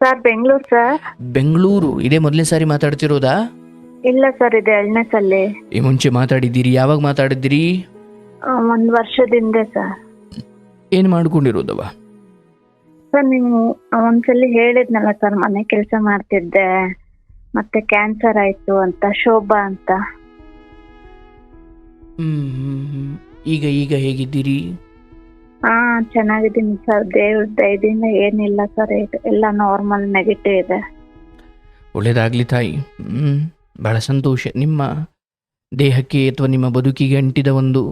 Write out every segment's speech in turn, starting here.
Sir Bengaluru sir. Bengaluru ಇದೇ ಮೊದಲನೇ ಸಾರಿ ಮಾತಾಡ್ತಿರೋದಾ? ಇಲ್ಲ ಸರ್ ಇದೆ ಎರಡನೇ ಸಲ್ಲಿ ಈ ಮುಂಚೆ ಮಾತಾಡಿದ್ದೀರಿ ಯಾವಾಗ ಮಾತಾಡಿದ್ರಿ ಒಂದ್ ವರ್ಷದಿಂದ ಸರ್. ಏನು ಮಾಡ್ಕೊಂಡಿರೋದವ ಸರ್ ನೀವು ಒಂದ್ಸಲಿ ಹೇಳಿದ್ನಲ್ಲ ಸರ್ ಮನೆ ಕೆಲಸ ಮಾಡ್ತಿದ್ದೆ ಮತ್ತೆ ಕ್ಯಾನ್ಸರ್ ಆಯ್ತು ಅಂತ ಶೋಭಾ ಅಂತ. ಹ್ಮ್ ಹ್ಮ್, ಹ್ಮ್. ಈಗ ಈಗ ಹೇಗಿದ್ದೀರಿ? ಹಾ ಚೆನ್ನಾಗಿದ್ದೀನಿ ಸರ್. ದೇವ್ರ ದಯದಿಂದ ಏನಿಲ್ಲ ಸರ್. ಎಲ್ಲ ನಾರ್ಮಲ್ ನೆಗೆಟಿವ್ ಇದೆ. ಒಳ್ಳೇದಾಗ್ಲಿ ತಾಯಿ. ಹ್ಮ್ ಬಹಳ ಸಂತೋಷ. ನಿಮ್ಮ ದೇಹಕ್ಕೆ ಅಥವಾ ನಿಮ್ಮ ಬದುಕಿಗೆ ಅಂಟಿದ ಒಂದು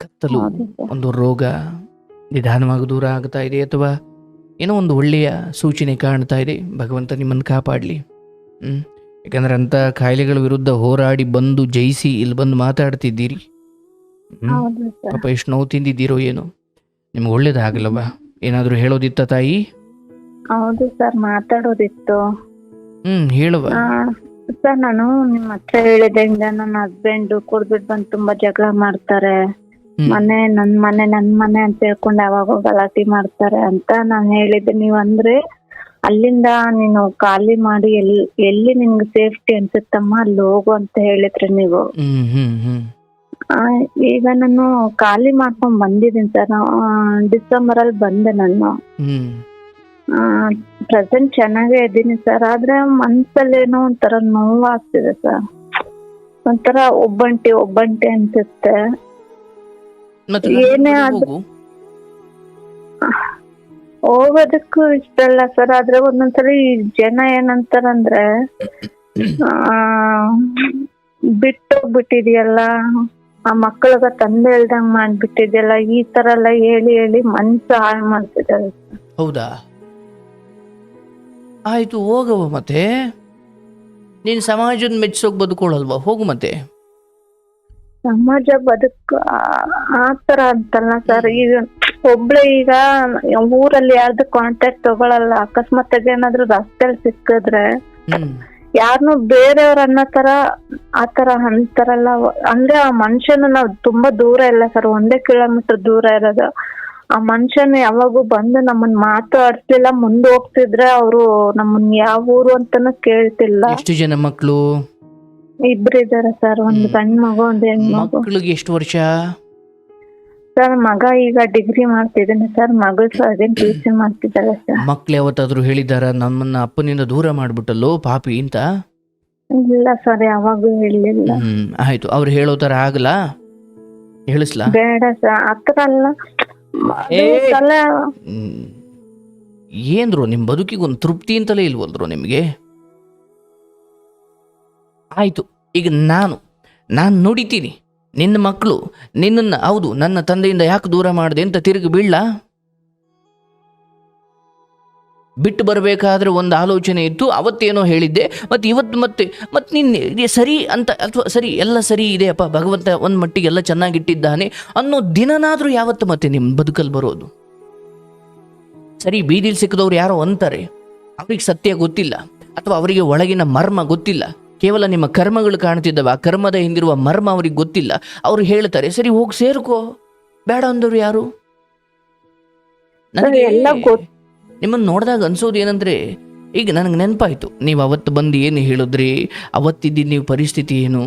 ಕತ್ತಲು ಹೌದು ಸರ್. ಒಂದು ರೋಗ ನಿಧಾನವಾಗಿ ದೂರ ಆಗ್ತಾ ಇದೆ ಅಥವಾ ಏನೋ ಒಂದು ಒಳ್ಳೆಯ ಸೂಚನೆ ಕಾಣ್ತಾ ಇದೆ. ಭಗವಂತ ನಿಮ್ಮನ್ನು ಕಾಪಾಡಲಿ. ಹ್ಮ್ ಯಾಕಂದ್ರೆ ಅಂಥ ಕಾಯಿಲೆಗಳ ವಿರುದ್ಧ ಹೋರಾಡಿ ಬಂದು ಜಯಿಸಿ ಇಲ್ಲಿ ಬಂದು ಮಾತಾಡ್ತಿದ್ದೀರಿ. ಪಾಪ ಎಷ್ಟು ನೋವು ತಿಂದಿದ್ದೀರೋ ಏನು. ನಿಮ್ಗೆ ಒಳ್ಳೇದಾಗಲ್ಲವಾ ಏನಾದರೂ ಹೇಳೋದಿತ್ತ ತಾಯಿ? ಹೌದು ಸರ್ ಮಾತಾಡೋದಿತ್ತು. ಹ್ಮ್ ಹೇಳುವ. ಸರ್ ನಾನು ನಿಮ್ಮ ಹತ್ರ ಹೇಳಿದ್ರಿಂದ ನನ್ನ ಹಸ್ಬೆಂಡ್ ಕುಡ್ಬಿಟ್ಟು ಬಂದು ತುಂಬಾ ಜಗಳ ಮಾಡ್ತಾರೆ. ಮನೆ ನನ್ ಮನೆ ನನ್ ಮನೆ ಅಂತ ಹೇಳ್ಕೊಂಡು ಯಾವಾಗ ಗಲಾಟೆ ಮಾಡ್ತಾರೆ ಅಂತ ನಾನು ಹೇಳಿದ್ದೆ. ನೀವ್ ಅಂದ್ರೆ ಅಲ್ಲಿಂದ ನೀನು ಖಾಲಿ ಮಾಡಿ ಎಲ್ ಎಲ್ಲಿ ನಿನ್ಗೆ ಸೇಫ್ಟಿ ಅನ್ಸುತ್ತಮ್ಮ ಅಲ್ಲಿ ಹೋಗು ಅಂತ ಹೇಳಿದ್ರೆ ನೀವು. ಈಗ ನಾನು ಖಾಲಿ ಮಾಡ್ಕೊಂಡ್ ಬಂದಿದ್ದೀನಿ ಸರ್. ಡಿಸೆಂಬರ್ ಅಲ್ಲಿ ಬಂದೆ ನಾನು. ಪ್ರೆಸೆಂಟ್ ಚೆನ್ನಾಗೇ ಇದ್ದೀನಿ ಸರ್. ಆದ್ರೆ ಮನ್ಸಲ್ಲಿ ಏನೋ ಒಂಥರ ನೋವು ಆಗ್ತಿದೆ ಸರ್. ಒಂಥರ ಒಬ್ಬಂಟಿ ಒಬ್ಬಂಟಿ ಅನ್ಸುತ್ತೆ. ಏನೇ ಆದ್ರೂ- ಹೋಗು? ಹೋಗೋದಕ್ಕೂ ಇಷ್ಟ ಇಲ್ಲ ಸರ್. ಆದ್ರೆ ಒಂದೊಂದ್ಸರಿ ಈ ಜನ ಏನಂತಾರಂದ್ರೆ ಆ ಬಿಟ್ಟೋಗ್ಬಿಟ್ಟಿದ್ಯಲ್ಲ. ಆ ಮಕ್ಕಳಗ ತಂದೆ ಇಲ್ದಂಗ್ ಮಾಡ್ಬಿಟ್ಟಿದ್ಯಲ್ಲ ಈ ತರ ಎಲ್ಲ ಹೇಳಿ ಹೇಳಿ ಮನ್ಸು ಹಾಳು ಮಾಡ್ತಿದ್ದಾರೆ. ಹೌದಾ? ಆಯ್ತು ಹೋಗವ ಮತ್ತೆ. ನೀನ್ ಸಮಾಜದ ಮೆಚ್ಚಿಸೋಕ್ ಬದುಕೊಳ್ಳಲ್ವಾ ಹೋಗು ಮತ್ತೆ. ಸಮಾಜ ಬದುಕು ಆ- ಆ ತರ ಅಂತಲ್ಲ ಸರ್. ಈಗ ಒಬ್ಳೆ ಈಗ ಊರಲ್ಲಿ ಯಾರ್ದು ಕಾಂಟ್ಯಾಕ್ಟ್ ತಗೊಳಲ್ಲ. ಅಕಸ್ಮಾತ್ ಏನಾದ್ರೂ ಏನಾದ್ರು ರಸ್ತೆಲ್ ಸಿಕ್ಕಿದ್ರೆ ಹ್ಮ್. ಯಾರನ್ನು ಬೇರೆಯವ್ರ ಅನ್ನೋ ತರ ಆ ತರ ಅಂತಾರಲ್ಲ ಅಂದ್ರೆ ಆ ಮನುಷ್ಯನ ನಾವ್ ತುಂಬಾ ದೂರ ಇಲ್ಲ ಸರ್ ಒಂದೇ ಕಿಲೋಮೀಟರ್ ದೂರ ಇರೋದು. ಆ ಮನುಷ್ಯನ ಯಾವಾಗೂ ಬಂದು ನಮ್ಮನ್ ಮಾತಾಡ್ತಿಲ್ಲ ಮುಂದೆ ಹೋಗ್ತಿದ್ರೆ ಅವರು ನಮ್ಮನ್ ಯಾವ ಊರು ಅಂತಾನು ಕೇಳ್ತಿಲ್ಲ. ಎಷ್ಟು ಜನ ಮಕ್ಕಳು ಇಬ್ರು ಇದಾರೆ ಸರ್ ಒಂದ್. ಗಂಡ್ ಮಗು ಒಂದ್ ಹೆಣ್ಮಗು ಮಕ್ಕಳಿಗೆ ಎಷ್ಟು ವರ್ಷ? ಸರ್ ಮಗ ಈಗ ಡಿಗ್ರಿ ಮಾಡ್ತಿದ್ದಾನೆ ಸರ್. ಮಗಳು ಸರ್ಜನ್ ಪಿ ಸಿ ಮಾಡ್ತಿದ್ದಾರೆ ಸರ್. ಮಕ್ಳು ಯಾವತ್ತಾದ್ರೂ ಹೇಳಿದಾರ? ನಮ್ಮನ್ನ ಅಪ್ಪನಿಂದ ದೂರ ಮಾಡ್ಬಿಟ್ಟಲ್ಲೋ ಪಾಪಿ ಅಂತ? ಇಲ್ಲ ಸರ್ ಯಾವಾಗೂ ಹೇಳಿಲ್ಲ. ಹ್ಮ್ ಆಯ್ತು. ಅವ್ರು ಹೇಳೋ ತರ ಆಗಲ್ಲ? ಹೇಳಿಸ್ಲಾ? ಬೇಡ ಸರ್ ಆತರ ಅಲ್ಲ. ಅದು ಏ. ತಲೆ ಹ್ಮ್. ಏನ್ರು ನಿಮ್ಮ ಬದುಕಿಗೆ ಒಂದು ತೃಪ್ತಿ ಅಂತಲೇ ಇಲ್ವಲ್ರು ನಿಮಗೆ? ಆಯ್ತು ಈಗ ನಾನು ನಾನು ನುಡಿತೀನಿ ನಿನ್ನ ಮಕ್ಕಳು ನಿನ್ನನ್ನು, ಹೌದು, ನನ್ನ ತಂದೆಯಿಂದ ಯಾಕೆ ದೂರ ಮಾಡಿದೆ ಅಂತ ತಿರುಗಿ ಬೀಳ ಬಿಟ್ಟು ಬರಬೇಕಾದ್ರೆ ಒಂದು ಆಲೋಚನೆ ಇತ್ತು, ಅವತ್ತೇನೋ ಹೇಳಿದ್ದೆ, ಮತ್ತು ಇವತ್ತು ಮತ್ತೆ, ಮತ್ತು ನಿನ್ನೆ ಸರಿ ಅಂತ, ಅಥವಾ ಸರಿ, ಎಲ್ಲ ಸರಿ ಇದೆಯಪ್ಪ ಭಗವಂತ ಒಂದು ಮಟ್ಟಿಗೆ ಎಲ್ಲ ಚೆನ್ನಾಗಿಟ್ಟಿದ್ದಾನೆ ಅನ್ನೋ ದಿನನಾದರೂ ಯಾವತ್ತು ಮತ್ತೆ ನಿಮ್ಮ ಬದುಕಲ್ಲಿ ಬರೋದು? ಸರಿ, ಬೀದಿಲಿ ಸಿಕ್ಕದವ್ರು ಯಾರೋ ಅಂತಾರೆ, ಅವ್ರಿಗೆ ಸತ್ಯ ಗೊತ್ತಿಲ್ಲ, ಅಥವಾ ಅವರಿಗೆ ಒಳಗಿನ ಮರ್ಮ ಗೊತ್ತಿಲ್ಲ. ಕೇವಲ ನಿಮ್ಮ ಕರ್ಮಗಳು ಕಾಣ್ತಿದ್ದಾವೆ ಆ ಕರ್ಮದ ಹಿಂದಿರುವ ಮರ್ಮ ಅವ್ರಿಗೆ ಗೊತ್ತಿಲ್ಲ. ಅವ್ರು ಹೇಳ್ತಾರೆ ಸರಿ ಹೋಗಿ ಸೇರ್ಕೋ. ಬೇಡ ಅಂದರು ಯಾರು? ನನಗೆ ನಿಮ್ಮನ್ನು ನೋಡಿದಾಗ ಅನ್ಸೋದು ಏನಂದ್ರೆ ಈಗ ನನಗೆ ನೆನಪಾಯ್ತು. ನೀವು ಅವತ್ತು ಬಂದು ಏನು ಹೇಳಿದ್ರಿ? ಅವತ್ತಿದ್ದ ನೀವು ಪರಿಸ್ಥಿತಿ ಏನು?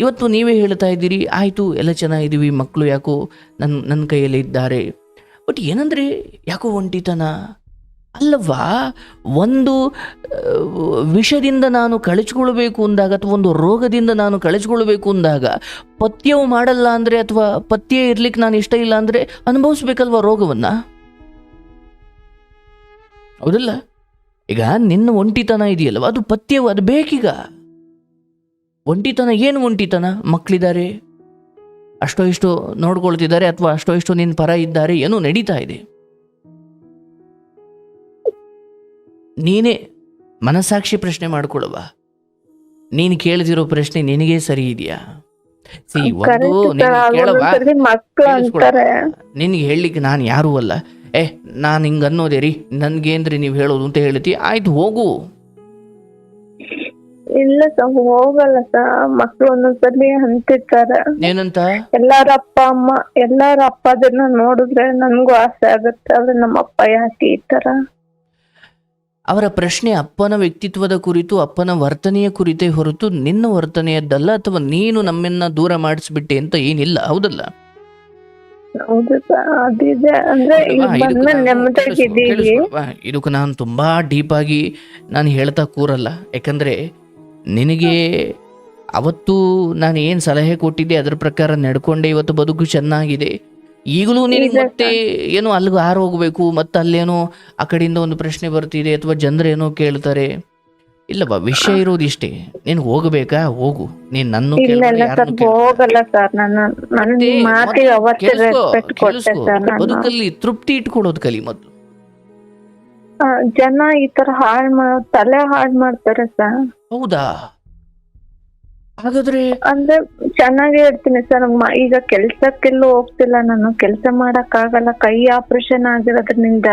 ಇವತ್ತು ನೀವೇ ಹೇಳ್ತಾ ಇದ್ದೀರಿ ಆಯಿತು ಎಲ್ಲ ಚೆನ್ನಾಗಿದ್ದೀವಿ ಮಕ್ಕಳು ಯಾಕೋ ನನ್ನ ನನ್ನ ಕೈಯಲ್ಲಿ ಇದ್ದಾರೆ. ಬಟ್ ಏನಂದ್ರೆ ಯಾಕೋ ಒಂಟಿತನ? ಅಲ್ಲವಾ ಒಂದು ವಿಷದಿಂದ ನಾನು ಕಳಚಿಕೊಳ್ಬೇಕು ಅಂದಾಗ ಅಥವಾ ಒಂದು ರೋಗದಿಂದ ನಾನು ಕಳಚಿಕೊಳ್ಬೇಕು ಅಂದಾಗ ಪಥ್ಯವು ಮಾಡಲ್ಲ ಅಂದರೆ ಅಥವಾ ಪಥ್ಯ ಇರಲಿಕ್ಕೆ ನಾನು ಇಷ್ಟ ಇಲ್ಲ ಅಂದರೆ ಅನುಭವಿಸ್ಬೇಕಲ್ವ ರೋಗವನ್ನು? ಹೌದಲ್ಲ? ಈಗ ನಿನ್ನ ಒಂಟಿತನ ಇದೆಯಲ್ವ? ಅದು ಪಥ್ಯವು, ಅದು ಬೇಕೀಗ. ಒಂಟಿತನ ಏನು ಒಂಟಿತನ? ಮಕ್ಕಳಿದ್ದಾರೆ, ಅಷ್ಟೋ ಇಷ್ಟೋ ನೋಡ್ಕೊಳ್ತಿದ್ದಾರೆ ಅಥವಾ ಅಷ್ಟೋ ಇಷ್ಟೋ ನಿನ್ನ ಪರ ಇದ್ದಾರೆ, ಏನೋ ನಡೀತಾ ಇದೆ. ನೀನೇ ಮನಸ್ಸಾಕ್ಷಿ ಪ್ರಶ್ನೆ ಮಾಡ್ಕೊಳ್ಳುವ ನೀನು ಕೇಳದಿರೋ ಪ್ರಶ್ನೆ ನಿನಗೆ ಸರಿ ಇದೆಯಾ? ಸಿ ಒಂದು ನಿನಗೆ ಹೇಳಲಿಕ್ಕೆ ನಾನು ಯಾರು ಅಲ್ಲ. ಏ ನಾನು ಹಿಂಗ ಅನ್ನೋದೇ ರೀ ನನ್ಗೇನ್ರಿ ನೀವು ಹೇಳೋದು ಅಂತ ಹೇಳ್ತಿ ಆಯ್ತು ಹೋಗು. ಇಲ್ಲ ಸರ್ ಹೋಗಲ್ಲ ಸರ್ ಮಕ್ಳು ಒಂದೊಂದ್ಸಲಿ ಅಂತಿರ್ತಾರೆ. ಏನಂತ? ಎಲ್ಲಾರ ಅಪ್ಪ ಅಮ್ಮ ಎಲ್ಲಾರ ಅಪ್ಪ ಅದನ್ನ ನೋಡಿದ್ರೆ ನನ್ಗೂ ಆಸೆ ಆಗುತ್ತೆ ಆದ್ರೆ ನಮ್ಮ ಅಪ್ಪ ಯಾಕೆ ಈ ತರ? ಅವರ ಪ್ರಶ್ನೆ ಅಪ್ಪನ ವ್ಯಕ್ತಿತ್ವದ ಕುರಿತು ಅಪ್ಪನ ವರ್ತನೆಯ ಕುರಿತೇ ಹೊರತು ನಿನ್ನ ವರ್ತನೆಯದ್ದಲ್ಲ ಅಥವಾ ನೀನು ನಮ್ಮನ್ನ ದೂರ ಮಾಡಿಸ್ಬಿಟ್ಟೆ ಅಂತ ಏನಿಲ್ಲ ಹೌದಲ್ಲ? ಇದಕ್ಕೆ ನಾನು ತುಂಬಾ ಡೀಪ್ ಆಗಿ ನಾನು ಹೇಳ್ತಾ ಕೂರಲ್ಲ. ಯಾಕಂದ್ರೆ ನಿನಗೆ ಅವತ್ತು ನಾನು ಏನು ಸಲಹೆ ಕೊಟ್ಟಿದ್ದೆ ಅದರ ಪ್ರಕಾರ ನಡ್ಕೊಂಡೆ ಇವತ್ತು ಬದುಕು ಚೆನ್ನಾಗಿದೆ. ಈಗಲೂ ನಿನಗೆ ಮತ್ತೆ ಏನು ಅಲ್ಲಿಗೆ ಹಾರು ಹೋಗ್ಬೇಕು ಮತ್ತೆ ಅಲ್ಲೇನೋ ಆ ಕಡೆಯಿಂದ ಒಂದು ಪ್ರಶ್ನೆ ಬರ್ತಿದೆ ಅಥವಾ ಜನರೇನೋ ಕೇಳ್ತಾರೆ. ಇಲ್ಲವಾ ವಿಷಯ ಇರೋದು ಇಷ್ಟೇ. ನೀನು ಹೋಗಬೇಕಾ? ಹೋಗು. ನೀನ್ ನನ್ನ ಬದುಕಲ್ಲಿ ತೃಪ್ತಿ ಇಟ್ಕೊಳ್ಳೋದು ಕಲಿ ಮೊದಲು. ಜನ ಈ ತರ ಹಾಳ್ ತಲೆ ಹಾಳ್ ಮಾಡ್ತಾರೆ ಸರ್. ಹೌದಾ? ಹಾಗಾದ್ರೆ ಅಂದ್ರೆ ಚೆನ್ನಾಗೇ ಇರ್ತೀನಿ ಸರ್. ಈಗ ಕೆಲ್ಸಕ್ಕೆಲ್ಲೂ ಹೋಗ್ತಿಲ್ಲ ನಾನು. ಕೆಲಸ ಮಾಡಕ್ ಆಗಲ್ಲ ಕೈ ಆಪರೇಷನ್ ಆಗಿರೋದ್ರಿಂದ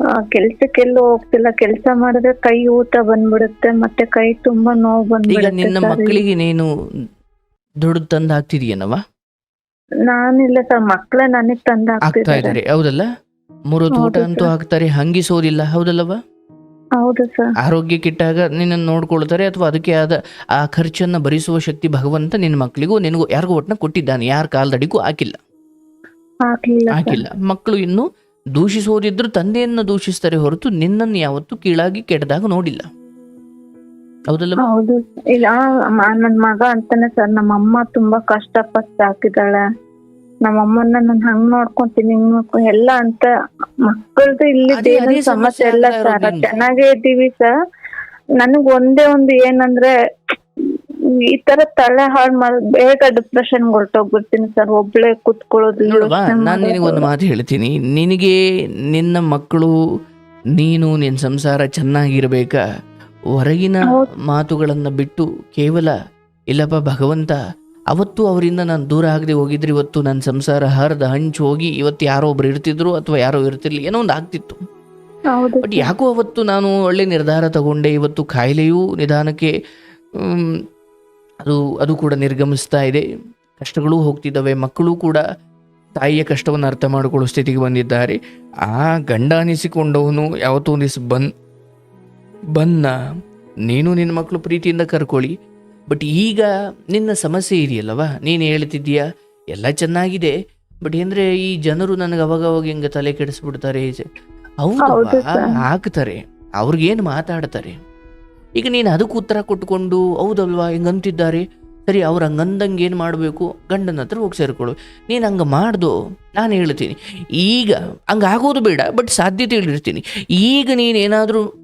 ಆ, ಕೆಲ್ಸಕ್ಕೆಲ್ಲೂ ಹೋಗ್ತಿಲ್ಲ. ಕೆಲಸ ಮಾಡಿದ್ರೆ ಕೈ ಊತ ಬಂದ್ಬಿಡುತ್ತೆ. ಮತ್ತೆ ಕೈ ತುಂಬಾ ನೋವು ಈಗ ಬಂದ್ಬಿಡುತ್ತೆ ನಿನ್ನ ಸರ್. ಮಕ್ಕಳಿಗೆ ನೀನು ದುಡ್ಡು ತಂದು ಹಾಕ್ತಿದೀಯನವ ನಾನಿಲ್ಲ ಸರ್. ಮಕ್ಳೇ ನನಗ್ ತಂದ ಆಗ್ತಾ ಹೌದಲ್ಲ? ಊಟ ಹೌದು ಅಂತೂ ಆಗ್ತಾರೆ ಹಾಕ್ತಾರೆ. ಹಂಗಿಸೋದಿಲ್ಲ. ಹೌದಲ್ಲವ ಹೌದು ಸರ್. ಆರೋಗ್ಯ ಕೆಟ್ಟಾಗ ನಿನ್ನ ನೋಡ್ಕೊಳ್ತಾರೆ ಅಥವಾ ಅದಕ್ಕೆ ಆದ ಆ ಖರ್ಚನ್ನ ಭರಿಸುವ ಶಕ್ತಿ ಭಗವಂತ ನಿನ್ನ ಮಕ್ಕಳಿಗೂ ನಿನಗೂ ಯಾರಿಗೂ ಒಟ್ಟನ ಕೊಟ್ಟಿದ್ದಾನೆ. ಯಾರ ಕಾಲದಡಿಗೂ ಹಾಕಿಲ್ಲ. ಆಗ್ಲಿಲ್ಲ ಸರ್. ಹಾಕಿಲ್ಲ. ಮಕ್ಕಳು ಇನ್ನು ದೂಷಿಸೋದಿದ್ರು ತಂದೆಯನ್ನ ದೂಷಿಸ್ತಾರೆ ಹೊರತು ನಿನ್ನನ್ನು ಯಾವತ್ತೂ ಕೀಳಾಗಿ ಕೆಟ್ಟದಾಗ ನೋಡಿಲ್ಲ. ಹೌದಲ್ಲ? ಹೌದು. ಇಲ್ಲ ಮ- ನನ್ ಮಗ ಅಂತಾನೆ ಸರ್ ನಮ್ಮ ಅಮ್ಮ ತುಂಬಾ ಕಷ್ಟಪಟ್ಟು ಸಾಕಿದಾಳೆ ನಮ್ಮ ಅಮ್ಮನ್ನ ನಾನು ಹಂಗ್ ನೋಡ್ಕೊಂತೀನಿ ಹಿಂಗ್ ನೋಡ್ಕೊ ಎಲ್ಲ ಅಂತ ಮಕ್ಕಳದು ಇಲ್ಲಿ ಅದೇ- ಏನು ಅದೇ ಸಮಸ್ಯೆ ಎಲ್ಲ ಆಗ್ತಾ ಸರ್ ಇರೋದು ನಿಮ್ಗೆ. ಚೆನ್ನಾಗೇ ಇದ್ದೀವಿ ಸರ್. ನನಗ್ ಒಂದೇ ಒಂದು ಏನಂದ್ರೆ ಈ ತರ ತಲೆ ಹಾಳು ಮಾಡ್ ಬೇಗ ಡಿಪ್ರೆಷನ್ ಹೊರಟೋಗ್ಬಿಡ್ತೀನಿ ಸರ್. ಒಬ್ಳೆ ಕುತ್ಕೊಳ್ಳೋದು ನೋಡುವ ಯೋಚ್ನೆ ನಾನು ನಿನಗೆ ಒಂದು ಮಾತು ಹೇಳ್ತೀನಿ. ನಿನಗೆ ನಿನ್ನ ಮಕ್ಕಳು ನೀನು ನಿನ್ನ ಸಂಸಾರ ಚೆನ್ನಾಗಿರ್ಬೇಕಾ? ಹೊರಗಿನ ಮಾತುಗಳನ್ನ ಮಾತುಗಳನ್ನು ಬಿಟ್ಟು ಕೇವಲ ಇಲ್ಲಪ್ಪ ಭಗವಂತ ಅವತ್ತು ಅವರಿಂದ ನಾನು ದೂರ ಆಗದೆ ಹೋಗಿದ್ರೆ ಇವತ್ತು ನನ್ನ ಸಂಸಾರ ಹರಿದ ಹಂಚು ಹೋಗಿ ಇವತ್ತು ಯಾರೋ ಒಬ್ರು ಇರ್ತಿದ್ರು ಅಥವಾ ಯಾರೋ ಇರ್ತಿರ್ಲಿ ಏನೋ ಒಂದು ಆಗ್ತಿತ್ತು. ಬಟ್ ಯಾಕೋ ಅವತ್ತು ನಾನು ಒಳ್ಳೆ ನಿರ್ಧಾರ ತಗೊಂಡೆ ಇವತ್ತು ಕಾಯಿಲೆಯೂ ನಿಧಾನಕ್ಕೆ ಅದು ಅದು ಕೂಡ ನಿರ್ಗಮಿಸ್ತಾ ಇದೆ. ಕಷ್ಟಗಳು ಹೋಗ್ತಿದ್ದಾವೆ. ಮಕ್ಕಳು ಕೂಡ ತಾಯಿಯ ಕಷ್ಟವನ್ನು ಅರ್ಥ ಮಾಡಿಕೊಳ್ಳೋ ಸ್ಥಿತಿಗೆ ಬಂದಿದ್ದಾರೆ. ಆ ಗಂಡ ಅನಿಸಿಕೊಂಡವನು ಯಾವತ್ತೂ ದಿವಸ ಬನ್ ಬನ್ನ ನೀನು ನಿನ್ನ ಮಕ್ಕಳು ಪ್ರೀತಿಯಿಂದ ಕರ್ಕೊಳ್ಳಿ. ಬಟ್ ಈಗ ನಿನ್ನ ಸಮಸ್ಯೆ ಇದೆಯಲ್ಲವ? ನೀನು ಹೇಳ್ತಿದ್ದೀಯಾ ಎಲ್ಲ ಚೆನ್ನಾಗಿದೆ. ಬಟ್ ಅಂದ್ರೆ ಈ ಜನರು ನನಗೆ ಅವಾಗ ಅವಾಗ ಹಿಂಗೆ ತಲೆ ಕೆಡಿಸ್ಬಿಡ್ತಾರೆ. ಹೌದು ಸರ್. ಹಾಕ್ತಾರೆ. ಅವ್ರಿಗೇನು ಮಾತಾಡ್ತಾರೆ. ಈಗ ನೀನು ಅದಕ್ಕೆ ಉತ್ತರ ಕೊಟ್ಕೊಂಡು ಹೌದಲ್ವಾ ಹಿಂಗಂತಿದ್ದಾರೆ ಸರಿ ಅವ್ರು ಹಂಗಂದಂಗೆ ಏನು ಮಾಡಬೇಕು? ಗಂಡನ ಹತ್ರ ಹೋಗಿ ಸೇರ್ಕೊಳ್ಳು. ನೀನು ಹಂಗೆ ಮಾಡ್ದು ನಾನು ಹೇಳ್ತೀನಿ. ಈಗ ಹಂಗೆ ಆಗೋದು ಬೇಡ ಬಟ್ ಸಾಧ್ಯತೆ ಹೇಳಿರ್ತೀನಿ ಈಗ ನೀನೇನಾದರೂ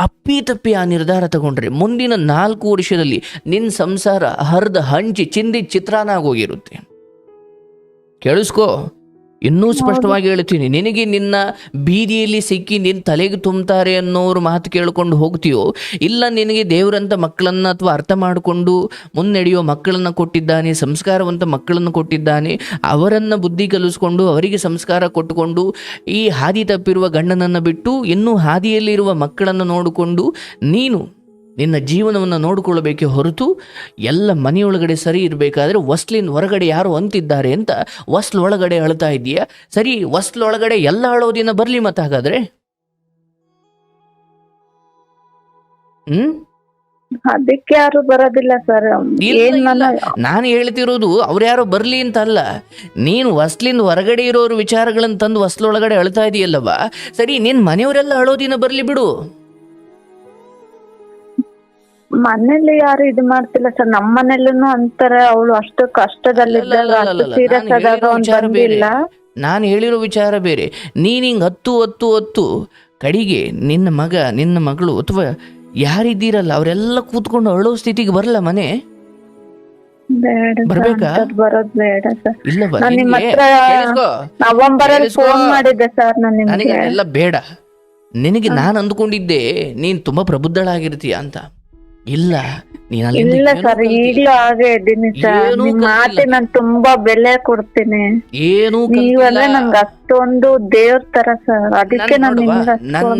ಅಪ್ಪಿ ತಪ್ಪಿ ಆ ನಿರ್ಧಾರ ತಗೊಂಡ್ರೆ ಮುಂದಿನ ನಾಲ್ಕು ವರ್ಷದಲ್ಲಿ ನಿನ್ನ ಸಂಸಾರ ಹರಿದ ಹಂಚಿ ಚಿಂದಿ ಚಿತ್ರಾನಾಗೋಗಿರುತ್ತೆ ಕೇಳಿಸ್ಕೋ. ಇನ್ನೂ ಸ್ಪಷ್ಟವಾಗಿ ಹೇಳ್ತೀನಿ ನಿನಗೆ ನಿನ್ನ ಬೀದಿಯಲ್ಲಿ ಸಿಕ್ಕಿ ನಿನ್ನ ತಲೆಗೆ ತುಂಬ್ತಾರೆ ಅನ್ನೋರು ಮಾತು ಕೇಳಿಕೊಂಡು ಹೋಗ್ತೀಯೋ? ಇಲ್ಲ ನಿನಗೆ ದೇವರಂತ ಮಕ್ಕಳನ್ನ ಅಥವಾ ಅರ್ಥ ಮಾಡಿಕೊಂಡು ಮುನ್ನಡೆಯೋ ಮಕ್ಕಳನ್ನ ಕೊಟ್ಟಿದ್ದಾನೆ ಸಂಸ್ಕಾರವಂತ ಮಕ್ಕಳನ್ನು ಕೊಟ್ಟಿದ್ದಾನೆ ಅವರನ್ನು ಬುದ್ಧಿ ಕಲಿಸ್ಕೊಂಡು ಅವರಿಗೆ ಸಂಸ್ಕಾರ ಕೊಟ್ಟುಕೊಂಡು ಈ ಹಾದಿ ತಪ್ಪಿರುವ ಗಂಡನನ್ನು ಬಿಟ್ಟು ಇನ್ನೂ ಹಾದಿಯಲ್ಲಿರುವ ಮಕ್ಕಳನ್ನು ನೋಡಿಕೊಂಡು ನೀನು ನಿನ್ನ ಜೀವನವನ್ನು ನೋಡಿಕೊಳ್ಳಬೇಕೆ ಹೊರತು ಎಲ್ಲ ಮನೆಯೊಳಗಡೆ ಸರಿ ಇರಬೇಕಾದ್ರೆ ವಸ್ಲಿನ ಹೊರಗಡೆ ಯಾರು ಅಂತಿದ್ದಾರೆ ಅಂತ ವಸ್ಲ್ ಒಳಗಡೆ ಅಳ್ತಾ ಇದೀಯಾ ಸರಿ ವಸ್ಲ್ ಒಳಗಡೆ ಎಲ್ಲ ಅಳೋದಿನ ಬರಲಿ ಮತ್ತೆ ಹಾಗಾದ್ರೆ? ಹ್ಮ್? ಅದಕ್ಕೆ ಯಾರು ಬರೋದಿಲ್ಲ ಸರ್. ನಾನು ಹೇಳ್ತಿರೋದು ಅವ್ರು ಯಾರು ಬರ್ಲಿ ಅಂತ ಅಲ್ಲ ನೀನು ವಸ್ಲಿಂದ ಹೊರಗಡೆ ಇರೋರು ವಿಚಾರಗಳನ್ನು ತಂದು ವಸ್ಲೊಳಗಡೆ ಅಳ್ತಾ ಇದೆಯಲ್ಲವಾ ಸರಿ ನಿನ್ ಮನೆಯವರೆಲ್ಲ ಅಳೋದಿನ ಬರ್ಲಿ ಬಿಡು. ಮನೇಲಿ ಯಾರು ಇದು ಮಾಡ್ತಿಲ್ಲ ಸರ್. ನಮ್ಮ ಮನೇಲೂ ಅಂತಾರೆ ಅವಳು ಅಷ್ಟು ಕಷ್ಟದಲ್ಲಿದ್ದಾಗ ಅಷ್ಟು ಸೀರಿಯಸ್ ನಾನು ಆದಾಗ ಹೇಳಿರೋ ಅವ್ನು ವಿಚಾರ ಬೇರೆ. ಬಂದಿಲ್ಲ. ನಾನು ಹೇಳಿರೋ ವಿಚಾರ ಬೇರೆ. ನೀನು ಹಿಂಗೆ ಹತ್ತು ಹತ್ತು ಹತ್ತು ಕಡಿಗೆ ನಿನ್ನ ಮಗ ನಿನ್ನ ಮಗಳು ಅಥವಾ ಯಾರಿದ್ದೀರಲ್ಲ ಅವರೆಲ್ಲ ಕೂತ್ಕೊಂಡು ಅಳೋ ಸ್ಥಿತಿಗೆ ಬರಲ್ಲ ಮನೆ? ಬರ್ಬೇಕಾ? ಬರೋದ್ ಬೇಡ ಸರ್. ನಾನ್ ನಿಮ್ ನಿನ್ಗೆ- ಹತ್ರ ಕೇಳಿಸ್ಕೊ. ನವೆಂಬರ್ ಅಲ್ಲಿ ಫೋನ್ ಮಾಡಿದ್ದೆ ಸರ್ ನಾನು ನನಗೆ ನಿಮ್ಗೆ ಬೇಡ. ನಿನಗೆ ನಾನು ಅಂದ್ಕೊಂಡಿದ್ದೆ ನೀನ್ ತುಂಬಾ ಪ್ರಬುದ್ಧಳಾಗಿರ್ತೀಯ ಅಂತ. ಇಲ್ಲ ಇಲ್ಲ ಸರ್ ಈಗಲೂ ಹಾಗೆ ಇದ್ದೀನಿ ಸರ್ ಏನೂ ನಿಮ್ ಕಲ್ತಿಲ್ಲ. ನಾನು ತುಂಬಾ ಬೆಲೆ ಕೊಡ್ತೀನಿ. ಏನೂ ನೀವಂದ್ರೆ ನಂಗೆ ಅಷ್ಟೊಂದು ದೇವ್ರ ತರ ಸರ್. ಅದಕ್ಕೆ ನಾನ್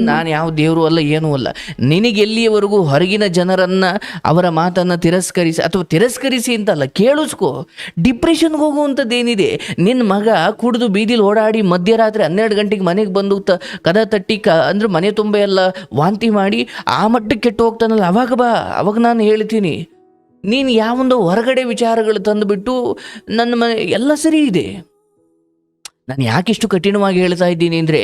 ನಾನು ಯಾವ ದೇವರು ಅಲ್ಲ ಏನೂ ಅಲ್ಲ. ನಿನಗೆ ಎಲ್ಲಿಯವರೆಗೂ ಹೊರಗಿನ ಜನರನ್ನ ಅವರ ಮಾತನ್ನ ತಿರಸ್ಕರಿಸಿ ಅಥವಾ ತಿರಸ್ಕರಿಸಿ ಅಂತ ಅಂತಲ್ಲ ಕೇಳಿಸ್ಕೋ. ಡಿಪ್ರೆಷನ್ಗೆ ಹೋಗುವಂಥದ್ದೇನಿದೆ ನಿನ್ನ ಮಗ ಕುಡಿದು ಬೀದಿಲಿ ಓಡಾಡಿ ಮಧ್ಯರಾತ್ರಿ ಹನ್ನೆರಡು ಗಂಟೆಗೆ ಮನೆಗೆ ಬಂದು ತ ಕದ ತಟ್ಟಿ ಕ ಅಂದ್ರೆ ಮನೆ ತುಂಬ ಎಲ್ಲ ವಾಂತಿ ಮಾಡಿ ಆ ಮಟ್ಟಕ್ಕೆ ಕೆಟ್ಟು ಹೋಗ್ತಾನಲ್ಲ ಅವಾಗ ಬಾ ಅವಾಗ ನಾನು ಹೇಳ್ತೀನಿ. ನೀನು ಯಾವೊಂದು ಹೊರಗಡೆ ವಿಚಾರಗಳು ತಂದುಬಿಟ್ಟು ನನ್ನ ಮನೆ ಎಲ್ಲ ಸರಿ ಇದೆ. ನಾನು ಯಾಕಿಷ್ಟು ಕಠಿಣವಾಗಿ ಹೇಳ್ತಾ ಇದ್ದೀನಿ ಅಂದರೆ,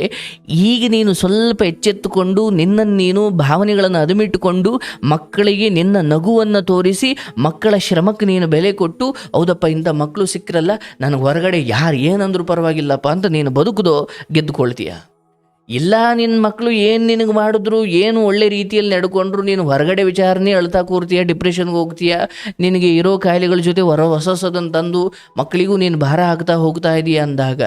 ಈಗ ನೀನು ಸ್ವಲ್ಪ ಎಚ್ಚೆತ್ತುಕೊಂಡು ನಿನ್ನನ್ನು ನೀನು ಭಾವನೆಗಳನ್ನು ಅದುಮಿಟ್ಟುಕೊಂಡು ಮಕ್ಕಳಿಗೆ ನಿನ್ನ ನಗುವನ್ನು ತೋರಿಸಿ, ಮಕ್ಕಳ ಶ್ರಮಕ್ಕೆ ನೀನು ಬೆಲೆ ಕೊಟ್ಟು, ಹೌದಪ್ಪ, ಇಂಥ ಮಕ್ಕಳು ಸಿಕ್ಕರಲ್ಲ ನನಗೆ ಹೊರಗಡೆ ಯಾರು ಏನಂದರೂ ಪರವಾಗಿಲ್ಲಪ್ಪ ಅಂತ ನೀನು ಬದುಕುದೋ ಗೆದ್ದುಕೊಳ್ತೀಯ? ಇಲ್ಲ ನಿನ್ನ ಮಕ್ಕಳು ಏನು ನಿನಗೆ ಮಾಡಿದ್ರು, ಏನು ಒಳ್ಳೆ ರೀತಿಯಲ್ಲಿ ನಡ್ಕೊಂಡ್ರು, ನೀನು ಹೊರಗಡೆ ವಿಚಾರನೇ ಅಳ್ತಾ ಕೂರ್ತೀಯ ಡಿಪ್ರೆಷನ್ಗೆ ಹೋಗ್ತೀಯ, ನಿನಗೆ ಇರೋ ಕಾಯಿಲೆಗಳ ಜೊತೆ ಹೊರ ಹೊಸ ಹೊಸದನ್ನು ತಂದು ಮಕ್ಕಳಿಗೂ ನೀನು ಭಾರ ಹಾಕ್ತಾ ಹೋಗ್ತಾ ಇದೀಯ ಅಂದಾಗ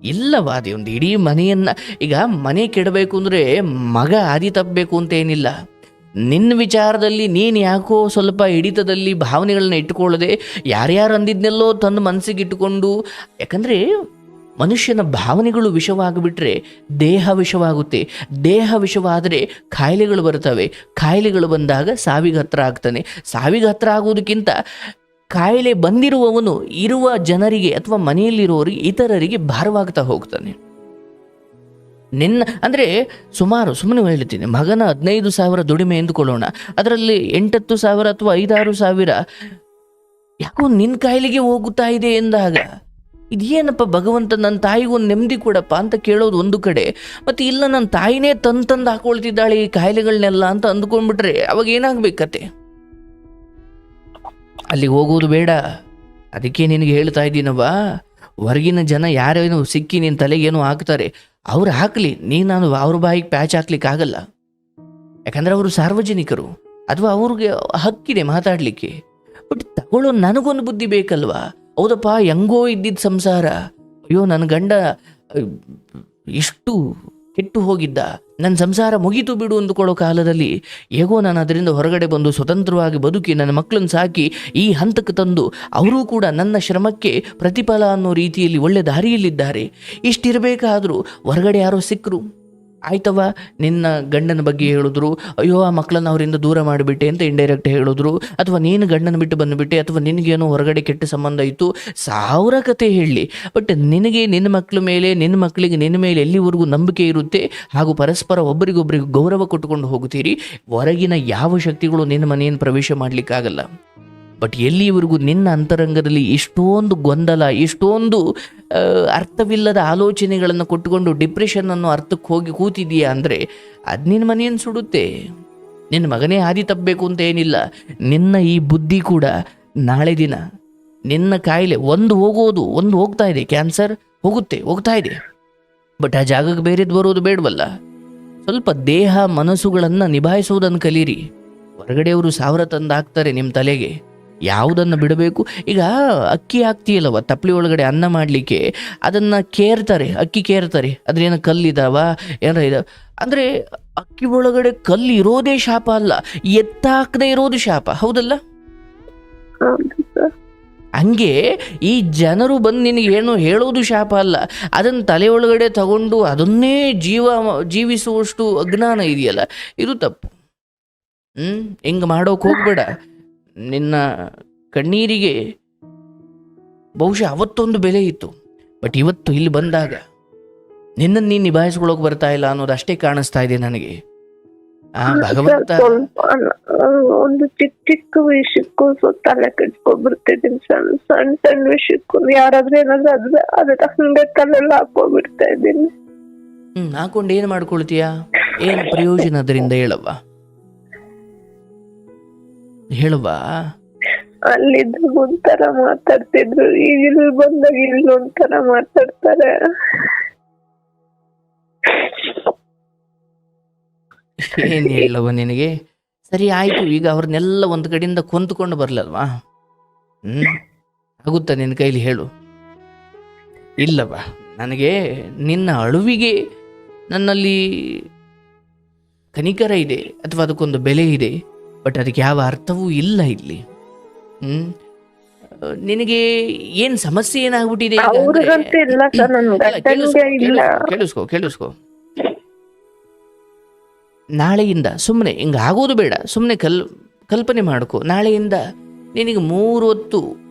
ಇಲ್ಲವಾದಿ ಒಂದು ಇಡೀ ಮನೆಯನ್ನ, ಈಗ ಮನೆ ಕೆಡಬೇಕು ಅಂದರೆ ಮಗ ಆದಿ ತಪ್ಪಬೇಕು ಅಂತ ಏನಿಲ್ಲ. ನಿನ್ನ ವಿಚಾರದಲ್ಲಿ, ನೀನು ಯಾಕೋ ಸ್ವಲ್ಪ ಹಿಡಿತದಲ್ಲಿ ಭಾವನೆಗಳನ್ನ ಇಟ್ಟುಕೊಳ್ಳದೆ ಯಾರ್ಯಾರು ಅಂದಿದ್ನೆಲ್ಲೋ ತಂದು ಮನಸ್ಸಿಗೆ ಇಟ್ಟುಕೊಂಡು ಯಾಕಂದರೆ ಮನುಷ್ಯನ ಭಾವನೆಗಳು ವಿಷವಾಗಿಬಿಟ್ರೆ ದೇಹ ವಿಷವಾಗುತ್ತೆ. ದೇಹ ವಿಷವಾದರೆ ಕಾಯಿಲೆಗಳು ಬರ್ತವೆ. ಕಾಯಿಲೆಗಳು ಬಂದಾಗ ಸಾವಿಗೆ ಹತ್ರ ಆಗ್ತಾನೆ. ಸಾವಿಗೆ ಹತ್ರ ಆಗೋದಕ್ಕಿಂತ ಕಾಯಿಲೆ ಬಂದಿರುವವನು ಇರುವ ಜನರಿಗೆ ಅಥವಾ ಮನೆಯಲ್ಲಿರುವವರಿಗೆ, ಇತರರಿಗೆ ಭಾರವಾಗ್ತಾ ಹೋಗ್ತಾನೆ. ನಿನ್ನ, ಅಂದರೆ ಸುಮಾರು, ಸುಮ್ಮನೆ ಹೇಳ್ತೀನಿ, ಮಗನ ಹದಿನೈದು ಸಾವಿರ ದುಡಿಮೆ ಎಂದುಕೊಳ್ಳೋಣ, ಅದರಲ್ಲಿ ಎಂಟತ್ತು ಸಾವಿರ ಅಥವಾ ಐದಾರು ಸಾವಿರ ಯಾಕೋ ನಿನ್ನ ಕಾಯಿಲೆಗೆ ಹೋಗುತ್ತಾ ಇದೆ ಎಂದಾಗ, ಇದೇನಪ್ಪ ಭಗವಂತ ನನ್ನ ತಾಯಿಗೆ ನೆಮ್ಮದಿ ಕೊಡಪ್ಪ ಅಂತ ಕೇಳೋದು ಒಂದು ಕಡೆ, ಮತ್ತು ಇಲ್ಲ ನನ್ನ ತಾಯಿನೇ ತಂದು ತಂದು ಹಾಕೊಳ್ತಿದ್ದಾಳೆ ಈ ಕಾಯಿಲೆಗಳನ್ನೆಲ್ಲ ಅಂತ ಅಂದ್ಕೊಂಡ್ಬಿಟ್ರೆ ಅವಾಗ ಏನಾಗಬೇಕತ್ತೆ ಅಲ್ಲಿಗೆ ಹೋಗೋದು ಬೇಡ. ಅದಕ್ಕೆ ನಿನಗೆ ಹೇಳ್ತಾ ಇದ್ದೀನವ್ವ, ಹೊರಗಿನ ಜನ ಯಾರೇನೋ ಸಿಕ್ಕಿ ನಿನ್ನ ಏನೋ ಹಾಕ್ತಾರೆ, ಅವ್ರು ಹಾಕಲಿ ನೀ ನಾನು ಅವ್ರ ಬಾಯಿಗೆ ಪ್ಯಾಚ್ ಹಾಕ್ಲಿಕ್ಕೆ ಆಗಲ್ಲ ಯಾಕಂದ್ರೆ ಅವರು ಸಾರ್ವಜನಿಕರು, ಅಥವಾ ಅವ್ರಿಗೆ ಹಕ್ಕಿದೆ ಮಾತಾಡಲಿಕ್ಕೆ. ಬಟ್ ತಗೊಳ್ಳೋ ನನಗೊಂದು ಬುದ್ಧಿ ಬೇಕಲ್ವಾ? ಹೌದಪ್ಪ, ಹೆಂಗೋ ಇದ್ದಿದ್ದ ಸಂಸಾರ. ಅಯ್ಯೋ ನನ್ನ ಗಂಡ ಇಷ್ಟು ಕೆಟ್ಟು ಹೋಗಿದ್ದ. ನನ್ನ ಸಂಸಾರ ಮುಗಿತು ಬಿಡು ಅಂದುಕೊಳ್ಳೋ ಕಾಲದಲ್ಲಿ ಹೇಗೋ ನಾನು ಅದರಿಂದ ಹೊರಗಡೆ ಬಂದು ಸ್ವತಂತ್ರವಾಗಿ ಬದುಕಿ ನನ್ನ ಮಕ್ಕಳನ್ನು ಸಾಕಿ ಈ ಹಂತಕ್ಕೆ ತಂದು ಅವರೂ ಕೂಡ ನನ್ನ ಶ್ರಮಕ್ಕೆ ಪ್ರತಿಫಲ ಅನ್ನೋ ರೀತಿಯಲ್ಲಿ ಒಳ್ಳೆ ದಾರಿಯಲ್ಲಿದ್ದಾರೆ. ಇಷ್ಟಿರಬೇಕಾದರೂ ಹೊರಗಡೆ ಯಾರೋ ಸಿಕ್ಕರು. ಆಯ್ತವ ನಿನ್ನ ಗಂಡನ ಬಗ್ಗೆ ಹೇಳಿದ್ರು, ಅಯ್ಯೋ, ಆ ಮಕ್ಕಳನ್ನ ಅವರಿಂದ ದೂರ ಮಾಡಿಬಿಟ್ಟೆ ಅಂತ ಇಂಡೈರೆಕ್ಟ್ ಹೇಳಿದ್ರು. ಅಥವಾ ನೀನು ಗಂಡನ ಬಿಟ್ಟು ಬಂದುಬಿಟ್ಟೆ, ಅಥವಾ ನಿನಗೇನೋ ಹೊರಗಡೆ ಕೆಟ್ಟ ಸಂಬಂಧ ಇತ್ತು? ಸಾವಿರ ಕತೆ ಹೇಳಿ. ಬಟ್ ನಿನಗೆ ನಿನ್ನ ಮಕ್ಕಳ ಮೇಲೆ, ನಿನ್ನ ಮಕ್ಕಳಿಗೆ ನಿನ್ನ ಮೇಲೆ ಎಲ್ಲಿವರೆಗೂ ನಂಬಿಕೆ ಇರುತ್ತೆ? ಹಾಗೂ ಪರಸ್ಪರ ಒಬ್ಬರಿಗೊಬ್ಬರಿಗೆ ಗೌರವ ಕೊಟ್ಟುಕೊಂಡು ಹೋಗುತ್ತೀರಿ? ಹೊರಗಿನ ಯಾವ ಶಕ್ತಿಗಳು ನಿನ್ನ ಮನೆಯನ್ನು ಪ್ರವೇಶ ಮಾಡಲಿಕ್ಕಾಗಲ್ಲ? ಬಟ್ ಎಲ್ಲಿವರೆಗೂ ನಿನ್ನ ಅಂತರಂಗದಲ್ಲಿ ಇಷ್ಟೊಂದು ಗೊಂದಲ, ಇಷ್ಟೊಂದು ಅರ್ಥವಿಲ್ಲದ ಆಲೋಚನೆಗಳನ್ನು ಕೊಟ್ಟುಕೊಂಡು ಡಿಪ್ರೆಷನ್ ಅನ್ನೋ ಅರ್ಥಕ್ಕೆ ಹೋಗಿ ಕೂತಿದೀಯಾ ಅಂದರೆ ಅದು ನಿನ್ನ ಮನೆಯನ್ನು ಸುಡುತ್ತೆ. ನಿನ್ನ ಮಗನೇ ಹಾದಿ ತಪ್ಪಬೇಕು ಅಂತ ಏನಿಲ್ಲ. ನಿನ್ನ ಈ ಬುದ್ಧಿ ಕೂಡ ನಾಳೆ ದಿನ ನಿನ್ನ ಕಾಯಿಲೆ ಒಂದು ಹೋಗೋದು, ಒಂದು ಹೋಗ್ತಾ ಇದೆ. ಕ್ಯಾನ್ಸರ್ ಹೋಗುತ್ತೆ, ಹೋಗ್ತಾ ಇದೆ. ಬಟ್ ಆ ಜಾಗಕ್ಕೆ ಬೇರೆದು ಬರೋದು ಬೇಡವಲ್ಲ. ಸ್ವಲ್ಪ ದೇಹ, ಮನಸ್ಸುಗಳನ್ನು ನಿಭಾಯಿಸೋದನ್ನು ಕಲೀರಿ. ಹೊರಗಡೆಯವರು ಸಾವಿರ ತಂದು ಹಾಕ್ತಾರೆ ನಿಮ್ಮ ತಲೆಗೆ. ಯಾವುದನ್ನು ಬಿಡಬೇಕು? ಈಗ ಅಕ್ಕಿ ಹಾಕ್ತೀಯಲ್ಲವ ತಪ್ಪಲಿ ಒಳಗಡೆ ಅನ್ನ ಮಾಡಲಿಕ್ಕೆ ಅದನ್ನು ಕೇರ್ತಾರೆ ಅಕ್ಕಿ ಕೇರ್ತಾರೆ. ಅದ್ರೇನು ಕಲ್ಲಿದಾವ ಏನೋ ಇದಾವ? ಅಂದರೆ ಅಕ್ಕಿ ಒಳಗಡೆ ಕಲ್ಲು ಇರೋದೇ ಶಾಪ ಅಲ್ಲ ಎತ್ತಾಕದೇ ಇರೋದು ಶಾಪ ಹೌದಲ್ಲ? ಹೌದು ಹಂಗೆ ಈ ಜನರು ಬಂದು ನಿನಗೆ ಏನು ಹೇಳೋದು ಶಾಪ ಅಲ್ಲ ಅದನ್ನು ತಲೆ ಒಳಗಡೆ ತಗೊಂಡು ಅದನ್ನೇ ಜೀವ ಜೀವಿಸುವಷ್ಟು ಅಜ್ಞಾನ ಇದೆಯಲ್ಲ ಇದು ತಪ್ಪು. ಹ್ಞೂ ಹಿಂಗೆ ಮಾಡೋಕೆ ಹೋಗ್ಬೇಡ. ನಿನ್ನ ಕಣ್ಣೀರಿಗೆ ಬಹುಶಃ ಅವತ್ತೊಂದು ಬೆಲೆ ಇತ್ತು. ಬಟ್ ಇವತ್ತು ಇಲ್ಲಿ ಬಂದಾಗ ನಿನ್ನನ್ನು ನೀನು ನಿಭಾಯಿಸ್ಕೊಳ್ಳೋಕೆ ಬರ್ತಾ ಇಲ್ಲ ಅನ್ನೋದು ಅಷ್ಟೇ ಕಾಣಿಸ್ತಾ ಇದೆ ನನಗೆ. ಆ ಭಗವಂತ ಒಂದು ಚಿಕ್ಕ ಚಿಕ್ಕ ವಿಷಯಕ್ಕೂ ತಲೆ ಕೆಡ್ಸ್ಕೊಂಡ್ಬಿಡ್ತಿದ್ದೀನಿ ಸಣ್ಣ ಸಣ್ಣ ಸಣ್ಣ ವಿಷಯಕ್ಕೂ ಯಾರಾದ್ರೂ ಏನಾದ್ರೂ ಅದ್ರ ಅದ್ರ ಹಂಗೆ ತಲೆಲ್ಲ ಹಾಕೊಂಡ್ಬಿಡ್ತಾ ಇದ್ದೀನಿ. ಹ್ಮ್ ಹಾಕೊಂಡು ಏನ್ ಮಾಡ್ಕೊಳ್ತೀಯಾ? ಏನ್ ಪ್ರಯೋಜನ ಅದರಿಂದ ಹೇಳವ್ವ? ಹೇಳುವ? ಅಲ್ಲಿದ್ದಾಗ ಒಂಥರ ಮಾತಾಡ್ತಿದ್ರು. ಈಗ ಇಲ್ಲಿ ಬಂದಾಗ ಇಲ್ಲಿ ಒಂಥರ ಮಾತಾಡ್ತಾರೆ. ಏನ್ ಹೇಳವ ನಿನಗೆ? ಸರಿ ಆಯ್ತು ಈಗ ಅವ್ರನ್ನೆಲ್ಲ ಒಂದ್ ಕಡೆಯಿಂದ ಕೊಂದ್ಕೊಂಡು ಬರ್ಲಲ್ವಾ? ಹ್ಮ್? ಆಗುತ್ತಾ ನಿನ್ ಕೈಲಿ ಹೇಳು. ಇಲ್ಲವ ನನಗೆ ನಿನ್ನ ಅಳುವಿಗೆ ನನ್ನಲ್ಲಿ ಕನಿಕರ ಇದೆ ಅಥವಾ ಅದಕ್ಕೊಂದು ಬೆಲೆ ಇದೆ. ಬಟ್ ಅದಕ್ಕೆ ಯಾವ ಅರ್ಥವೂ ಇಲ್ಲ ಇಲ್ಲಿ. ಹ್ಮ್? ನಿನಗೆ ಏನ್ ಸಮಸ್ಯೆ ಏನಾಗ್ಬಿಟ್ಟಿದೆ ಕೇಳಿಸ್ಕೋ ಕೇಳಿಸ್ಕೋ ನಾಳೆಯಿಂದ ಸುಮ್ಮನೆ ಹಿಂಗೆ ಆಗೋದು ಬೇಡ. ಸುಮ್ಮನೆ ಕಲ್ ಕಲ್ಪನೆ ಮಾಡ್ಕೋ. ನಾಳೆಯಿಂದ ನಿನಗೆ ಮೂರೊತ್ತು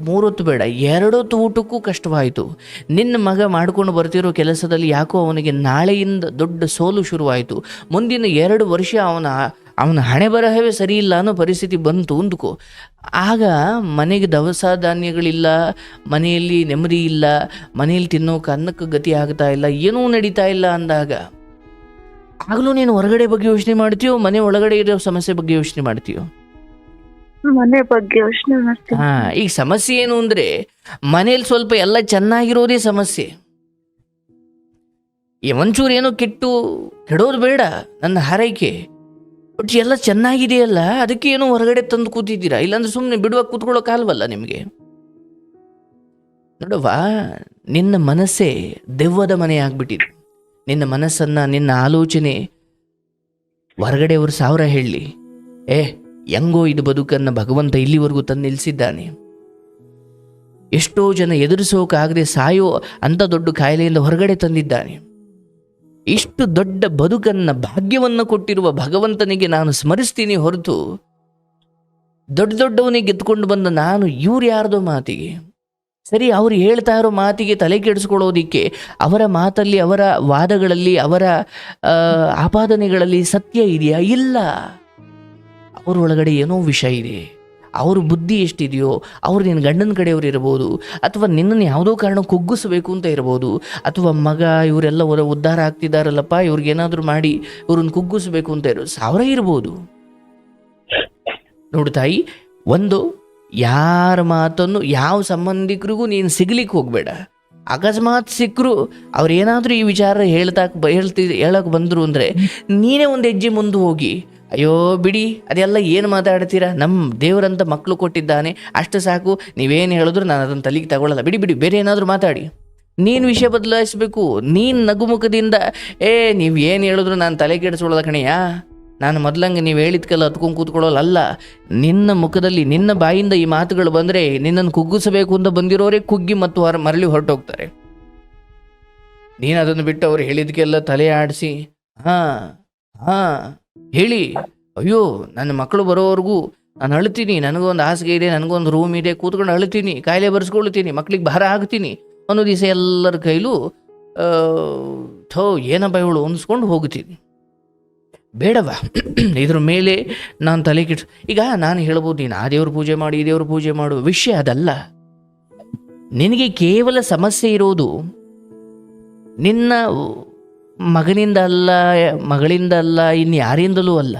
ಮೂರೊತ್ತು ಬೇಡ. ಎರಡೊತ್ತು ಊಟಕ್ಕೂ ಕಷ್ಟವಾಯಿತು. ನಿನ್ನ ಮಗ ಮಾಡ್ಕೊಂಡು ಬರ್ತಿರೋ ಕೆಲಸದಲ್ಲಿ ಯಾಕೋ ಅವನಿಗೆ ನಾಳೆಯಿಂದ ದೊಡ್ಡ ಸೋಲು ಶುರುವಾಯಿತು. ಮುಂದಿನ ಎರಡು ವರ್ಷ ಅವನ ಅವನ ಹಣೆ ಬರಹವೇ ಸರಿ ಇಲ್ಲ ಅನ್ನೋ ಪರಿಸ್ಥಿತಿ ಬಂತು ಅಂದ್ಕೋ. ಆಗ ಮನೆಗೆ ದವಸ ಧಾನ್ಯಗಳಿಲ್ಲ ಮನೆಯಲ್ಲಿ ನೆಮ್ಮದಿ ಇಲ್ಲ ಮನೆಯಲ್ಲಿ ತಿನ್ನೋಕೆ ಅನ್ನಕ್ಕೆ ಗತಿ ಆಗ್ತಾ ಇಲ್ಲ ಏನೂ ನಡೀತಾ ಇಲ್ಲ ಅಂದಾಗ ಆಗಲೂ ನೀನು ಹೊರಗಡೆ ಬಗ್ಗೆ ಯೋಚನೆ ಮಾಡ್ತೀಯೋ ಮನೆ ಒಳಗಡೆ ಇರೋ ಸಮಸ್ಯೆ ಬಗ್ಗೆ ಯೋಚನೆ ಮಾಡ್ತೀಯೋ? ಮನೆ ಬಗ್ಗೆ ಯೋಚನೆ ಮಾಡ್ತೀನಿ. ಹಾ ಈಗ ಸಮಸ್ಯೆ ಏನು ಅಂದ್ರೆ ಮನೇಲಿ ಸ್ವಲ್ಪ ಎಲ್ಲ ಚೆನ್ನಾಗಿರೋದೇ ಸಮಸ್ಯೆ. ಒಂಚೂರು ಏನೋ ಕೆಟ್ಟು ಕೆಡೋದು ಬೇಡ ನನ್ನ ಹಾರೈಕೆ. ಬಟ್ ಎಲ್ಲ ಚೆನ್ನಾಗಿದೆಯಲ್ಲ? ಅದಕ್ಕೆ ಏನೋ ಹೊರಗಡೆ ತಂದು ಕೂತಿದ್ದೀರಾ? ಇಲ್ಲಾಂದ್ರೆ ಸುಮ್ಮನೆ ಬಿಡುವಾಗ ಕೂತ್ಕೊಳ್ಳೋಕ್ಕಾಲ್ವಲ್ಲ ನಿಮಗೆ? ನೋಡವ್ವ, ನಿನ್ನ ಮನಸ್ಸೇ ದೆವ್ವದ ಮನೆ ಆಗ್ಬಿಟ್ಟಿದೆ. ನಿನ್ನ ಮನಸ್ಸನ್ನು, ನಿನ್ನ ಆಲೋಚನೆ. ಹೊರಗಡೆಯವರು ಸಾವಿರ ಹೇಳಲಿ. ಏ, ಹೆಂಗೋ ಇದು ಬದುಕನ್ನು ಭಗವಂತ ಇಲ್ಲಿವರೆಗೂ ತಂದು ನಿಲ್ಲಿಸಿದ್ದಾನೆ. ಎಷ್ಟೋ ಜನ ಎದುರಿಸೋಕಾಗದೆ ಸಾಯೋ ಅಂಥ ದೊಡ್ಡ ಕಾಯಿಲೆಯಿಂದ ಹೊರಗಡೆ ತಂದಿದ್ದಾನೆ. ಇಷ್ಟು ದೊಡ್ಡ ಬದುಕನ್ನ ಭಾಗ್ಯವನ್ನು ಕೊಟ್ಟಿರುವ ಭಗವಂತನಿಗೆ ನಾನು ಸ್ಮರಿಸ್ತೀನಿ ಹೊರತು ದೊಡ್ಡ ದೊಡ್ಡವನಿಗೆ ಗೆದ್ದುಕೊಂಡು ಬಂದ ನಾನು ಇವ್ರು ಯಾರ್ದೋ ಮಾತಿಗೆ? ಸರಿ, ಅವ್ರು ಹೇಳ್ತಾ ಇರೋ ಮಾತಿಗೆ ತಲೆ ಕೆಡಿಸ್ಕೊಳ್ಳೋದಿಕ್ಕೆ ಅವರ ಮಾತಲ್ಲಿ, ಅವರ ವಾದಗಳಲ್ಲಿ, ಅವರ ಆಪಾದನೆಗಳಲ್ಲಿ ಸತ್ಯ ಇದೆಯಾ? ಇಲ್ಲ. ಅವರೊಳಗಡೆ ಏನೋ ವಿಷಯ ಇದೆ. ಅವ್ರ ಬುದ್ಧಿ ಎಷ್ಟಿದೆಯೋ, ಅವ್ರು ನಿನ್ನ ಗಂಡನ ಕಡೆಯವ್ರು ಇರ್ಬೋದು, ಅಥವಾ ನಿನ್ನನ್ನು ಯಾವುದೋ ಕಾರಣ ಕುಗ್ಗಿಸಬೇಕು ಅಂತ ಇರ್ಬೋದು, ಅಥವಾ ಮಗ ಇವರೆಲ್ಲ ಉದ್ಧಾರ ಆಗ್ತಿದ್ದಾರಲ್ಲಪ್ಪ ಇವ್ರಿಗೇನಾದರೂ ಮಾಡಿ ಇವ್ರನ್ನ ಕುಗ್ಗಿಸ್ಬೇಕು ಅಂತ ಇರೋ ಸಾವಿರ ಇರ್ಬೋದು. ನೋಡು ತಾಯಿ, ಒಂದು, ಯಾರ ಮಾತನ್ನು ಯಾವ ಸಂಬಂಧಿಕರಿಗೂ ನೀನು ಸಿಗ್ಲಿಕ್ಕೆ ಹೋಗಬೇಡ. ಅಕಸ್ಮಾತ್ ಸಿಕ್ಕರು ಅವ್ರು ಏನಾದರೂ ಈ ವಿಚಾರ ಹೇಳ್ತಾ ಹೇಳ್ತಿ ಹೇಳಕ್ಕೆ ಬಂದರು ಅಂದರೆ ನೀನೇ ಒಂದು ಹೆಜ್ಜೆ ಮುಂದೆ ಹೋಗಿ ಅಯ್ಯೋ ಬಿಡಿ, ಅದೆಲ್ಲ ಏನು ಮಾತಾಡ್ತೀರಾ? ನಮ್ಮ ದೇವರಂತ ಮಕ್ಕಳು ಕೊಟ್ಟಿದ್ದಾನೆ, ಅಷ್ಟು ಸಾಕು. ನೀವೇನು ಹೇಳಿದ್ರು ನಾನು ಅದನ್ನು ತಲೆಗೆ ತಗೊಳ್ಳಲ್ಲ ಬಿಡಿ ಬಿಡಿ, ಬೇರೆ ಏನಾದರೂ ಮಾತಾಡಿ. ನೀನು ವಿಷಯ ಬದಲಾಯಿಸಬೇಕು. ನೀನು ನಗುಮುಖದಿಂದ. ಏ, ನೀವು ಏನು ಹೇಳಿದ್ರು ನಾನು ತಲೆ ಕೆಡಿಸ್ಕೊಳ್ಳೋದ ಕಣೆಯಾ ನಾನು ಮೊದಲಂಗೆ ನೀವು ಹೇಳಿದ್ಕಲ್ಲ ಹತ್ಕೊಂಡು ಕೂತ್ಕೊಳ್ಳೋಲ್ಲ ನಿನ್ನ ಮುಖದಲ್ಲಿ, ನಿನ್ನ ಬಾಯಿಂದ ಈ ಮಾತುಗಳು ಬಂದರೆ ನಿನ್ನನ್ನು ಕುಗ್ಗಿಸಬೇಕು ಅಂತ ಬಂದಿರೋರೇ ಕುಗ್ಗಿ ಮತ್ತು ಹೊರ, ಮರಳಿ ಹೊರಟೋಗ್ತಾರೆ. ನೀನು ಅದನ್ನು ಬಿಟ್ಟು ಅವ್ರು ಹೇಳಿದ್ಕೆಲ್ಲ ತಲೆ ಆಡಿಸಿ. ಹಾಂ ಹಾಂ. ಹೇಳಿ, ಅಯ್ಯೋ, ನನ್ನ ಮಕ್ಕಳು ಬರೋವರೆಗೂ ನಾನು ಅಳ್ತೀನಿ ನನಗೊಂದು ಹಾಸಿಗೆ ಇದೆ ನನಗೊಂದು ರೂಮ್ ಇದೆ, ಕೂತ್ಕೊಂಡು ಅಳ್ತೀನಿ ಕಾಯಿಲೆ ಬರೆಸ್ಕೊಳ್ತೀನಿ ಮಕ್ಳಿಗೆ ಭಾರ ಹಾಕ್ತೀನಿ ಅನ್ನೋ ದಿವಸ ಎಲ್ಲರ ಕೈಲೂ ಥೋ, ಏನಪ್ಪ ಇವಳು ಹೊಂದಿಸ್ಕೊಂಡು ಹೋಗ್ತೀನಿ ಬೇಡವ? ಇದ್ರ ಮೇಲೆ ನಾನು ತಲೆ ಕೆಟ್ಟ, ಈಗ ನಾನು ಹೇಳ್ಬೋದು, ನೀನು ಆ ದೇವ್ರ ಪೂಜೆ ಮಾಡಿ, ಈ ದೇವ್ರ ಪೂಜೆ ಮಾಡು, ವಿಷಯ ಅದಲ್ಲ. ನಿನಗೆ ಕೇವಲ ಸಮಸ್ಯೆ ಇರೋದು ನಿನ್ನ ಮಗನಿಂದ ಅಲ್ಲ, ಮಗಳಿಂದ ಅಲ್ಲ ಇನ್ನು ಯಾರಿಂದಲೂ ಅಲ್ಲ.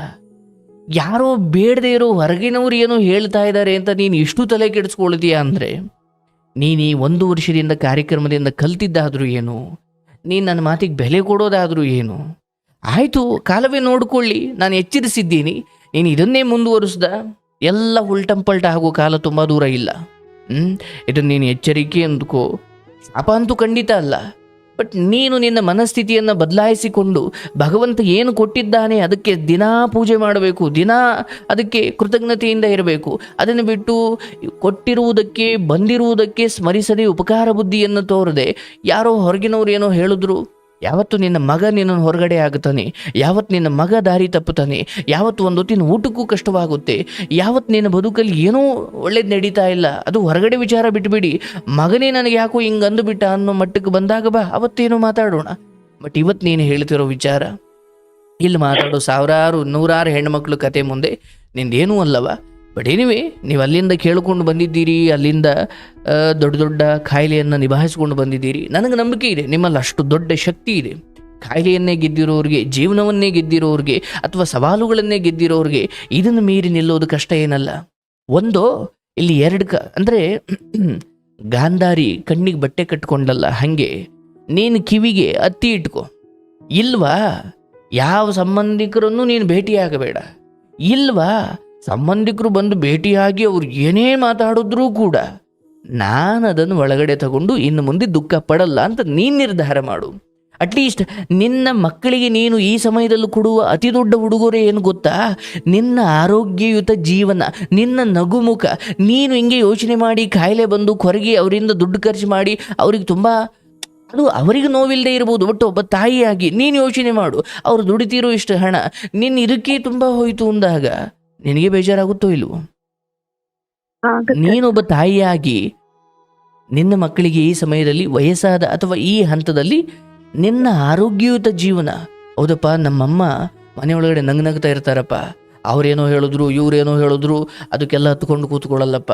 ಯಾರೋ ಬೇಡದೇ ಇರೋ ಹೊರಗಿನವ್ರು ಏನೋ ಹೇಳ್ತಾ ಇದ್ದಾರೆ ಅಂತ ನೀನು ಇಷ್ಟು ತಲೆ ಕೆಡಿಸ್ಕೊಳ್ತೀಯ ಅಂದರೆ? ನೀನು ಈ ಒಂದು ವರ್ಷದಿಂದ ಕಾರ್ಯಕ್ರಮದಿಂದ ಕಲ್ತಿದ್ದಾದರೂ ಏನು? ನೀನು ನನ್ನ ಮಾತಿಗೆ ಬೆಲೆ ಕೊಡೋದಾದರೂ ಏನು? ಆಯಿತು, ಕಾಲವೇ ನೋಡಿಕೊಳ್ಳಿ, ನಾನು ಎಚ್ಚರಿಸಿದ್ದೀನಿ. ನೀನು ಇದನ್ನೇ ಮುಂದುವರಿಸ್ದ, ಎಲ್ಲ ಉಲ್ಟಂಪಲ್ಟ ಆಗೋ ಕಾಲ ತುಂಬ ದೂರ ಇಲ್ಲ. ಹ್ಞೂ ಇದನ್ನು ನೀನು ಎಚ್ಚರಿಕೆ ಅಂದ್ಕೋ ಶಾಪ ಅಂತೂ ಖಂಡಿತ ಅಲ್ಲ. ಬಟ್ ನೀನು ನಿನ್ನ ಮನಸ್ಥಿತಿಯನ್ನು ಬದಲಾಯಿಸಿಕೊಂಡು ಭಗವಂತ ಏನು ಕೊಟ್ಟಿದ್ದಾನೆ ಅದಕ್ಕೆ ದಿನಾ ಪೂಜೆ ಮಾಡಬೇಕು, ದಿನಾ ಅದಕ್ಕೆ ಕೃತಜ್ಞತೆಯಿಂದ ಇರಬೇಕು. ಅದನ್ನು ಬಿಟ್ಟು ಕೊಟ್ಟಿರುವುದಕ್ಕೆ, ಬಂದಿರುವುದಕ್ಕೆ ಸ್ಮರಿಸದೆ ಉಪಕಾರ ಬುದ್ಧಿಯನ್ನು ತೋರದೆ ಯಾರೋ ಹೊರಗಿನವ್ರು ಏನೋ ಹೇಳಿದ್ರು ಯಾವತ್ತು ನಿನ್ನ ಮಗ ನಿನ್ನನ್ನು ಹೊರಗಡೆ ಆಗುತ್ತಾನೆ? ಯಾವತ್ತು ನಿನ್ನ ಮಗ ದಾರಿ ತಪ್ಪುತ್ತಾನೆ? ಯಾವತ್ತು ಒಂದು ಹೊತ್ತಿನ ಊಟಕ್ಕೂ ಕಷ್ಟವಾಗುತ್ತೆ? ಯಾವತ್ತು ನಿನ್ನ ಬದುಕಲ್ಲಿ ಏನೂ ಒಳ್ಳೇದು ನಡೀತಾ ಇಲ್ಲ? ಅದು ಹೊರಗಡೆ ವಿಚಾರ ಬಿಟ್ಬಿಡಿ. ಮಗನೇ ನನಗೆ ಯಾಕೋ ಹಿಂಗೆ ಅಂದುಬಿಟ್ಟ ಅನ್ನೋ ಮಟ್ಟಕ್ಕೆ ಬಂದಾಗ ಬಾ, ಅವತ್ತೇನೋ ಮಾತಾಡೋಣ? ಬಟ್ ಇವತ್ತು ನೀನು ಹೇಳ್ತಿರೋ ವಿಚಾರ, ಇಲ್ಲಿ ಮಾತಾಡೋ ಸಾವಿರಾರು ನೂರಾರು ಹೆಣ್ಮಕ್ಳು ಕತೆ ಮುಂದೆ ನಿಂದೇನೂ ಅಲ್ಲವ? ಬಟ್ ಎನಿವೆ ನೀವು ಅಲ್ಲಿಂದ ಕೇಳಿಕೊಂಡು ಬಂದಿದ್ದೀರಿ, ಅಲ್ಲಿಂದ ದೊಡ್ಡ ದೊಡ್ಡ ಕಾಯಿಲೆಯನ್ನು ನಿಭಾಯಿಸ್ಕೊಂಡು ಬಂದಿದ್ದೀರಿ. ನನಗೆ ನಂಬಿಕೆ ಇದೆ, ನಿಮ್ಮಲ್ಲಿ ಅಷ್ಟು ದೊಡ್ಡ ಶಕ್ತಿ ಇದೆ. ಕಾಯಿಲೆಯನ್ನೇ ಗೆದ್ದಿರೋರಿಗೆ, ಜೀವನವನ್ನೇ ಗೆದ್ದಿರೋರಿಗೆ, ಅಥವಾ ಸವಾಲುಗಳನ್ನೇ ಗೆದ್ದಿರೋರಿಗೆ ಇದನ್ನು ಮೀರಿ ನಿಲ್ಲೋದು ಕಷ್ಟ ಏನಲ್ಲ. ಒಂದು, ಇಲ್ಲಿ ಎರಡು ಕ, ಅಂದರೆ, ಗಾಂಧಾರಿ ಕಣ್ಣಿಗೆ ಬಟ್ಟೆ ಕಟ್ಕೊಂಡಲ್ಲ, ಹಾಗೆ. ನೀನು ಕಿವಿಗೆ ಅತ್ತಿ ಇಟ್ಕೋ. ಇಲ್ವಾ? ಯಾವ ಸಂಬಂಧಿಕರನ್ನು ನೀನು ಭೇಟಿಯಾಗಬೇಡ. ಇಲ್ವಾ? ಸಂಬಂಧಿಕರು ಬಂದು ಭೇಟಿಯಾಗಿ ಅವ್ರು ಏನೇ ಮಾತಾಡಿದ್ರೂ ಕೂಡ ನಾನು ಅದನ್ನು ಒಳಗಡೆ ತಗೊಂಡು ಇನ್ನು ಮುಂದೆ ದುಃಖ ಪಡಲ್ಲ ಅಂತ ನೀನು ನಿರ್ಧಾರ ಮಾಡು. ಅಟ್ಲೀಸ್ಟ್ ನಿನ್ನ ಮಕ್ಕಳಿಗೆ ನೀನು ಈ ಸಮಯದಲ್ಲಿ ಕೊಡುವ ಅತಿ ದೊಡ್ಡ ಉಡುಗೊರೆ ಏನು ಗೊತ್ತಾ? ನಿನ್ನ ಆರೋಗ್ಯಯುತ ಜೀವನ, ನಿನ್ನ ನಗುಮುಖ, ನೀನು ಹಿಂಗೆ ಯೋಚನೆ ಮಾಡಿ ಕಾಯಿಲೆ ಬಂದು ಕೊರಗಿ ಅವರಿಂದ ದುಡ್ಡು ಖರ್ಚು ಮಾಡಿ ಅವ್ರಿಗೆ ತುಂಬ ಅದು ಅವರಿಗೆ ನೋವಿಲ್ಲದೆ ಇರ್ಬೋದು ಬಟ್ ಒಬ್ಬ ತಾಯಿಯಾಗಿ ನೀನು ಯೋಚನೆ ಮಾಡು. ಅವ್ರು ದುಡಿತಿರೋ ಇಷ್ಟು ಹಣ ನಿನ್ನ ಇದಕ್ಕೆ ತುಂಬ ಹೋಯಿತು ಅಂದಾಗ ನಿನಗೆ ಬೇಜಾರಾಗುತ್ತೋ ಇಲ್ವೋ? ನೀನೊಬ್ಬ ತಾಯಿಯಾಗಿ ನಿನ್ನ ಮಕ್ಕಳಿಗೆ ಈ ಸಮಯದಲ್ಲಿ ವಯಸ್ಸಾದ ಅಥವಾ ಈ ಹಂತದಲ್ಲಿ ನಿನ್ನ ಆರೋಗ್ಯಯುತ ಜೀವನ. ಹೌದಪ್ಪ ನಮ್ಮಮ್ಮ ಮನೆಯೊಳಗಡೆ ನಂಗೆ ನಗ್ತಾ ಇರ್ತಾರಪ್ಪ. ಅವ್ರೇನೋ ಹೇಳಿದ್ರು ಇವ್ರೇನೋ ಹೇಳಿದ್ರು ಅದಕ್ಕೆಲ್ಲ ಹತ್ಕೊಂಡು ಕೂತ್ಕೊಳ್ಳಲ್ಲಪ್ಪ.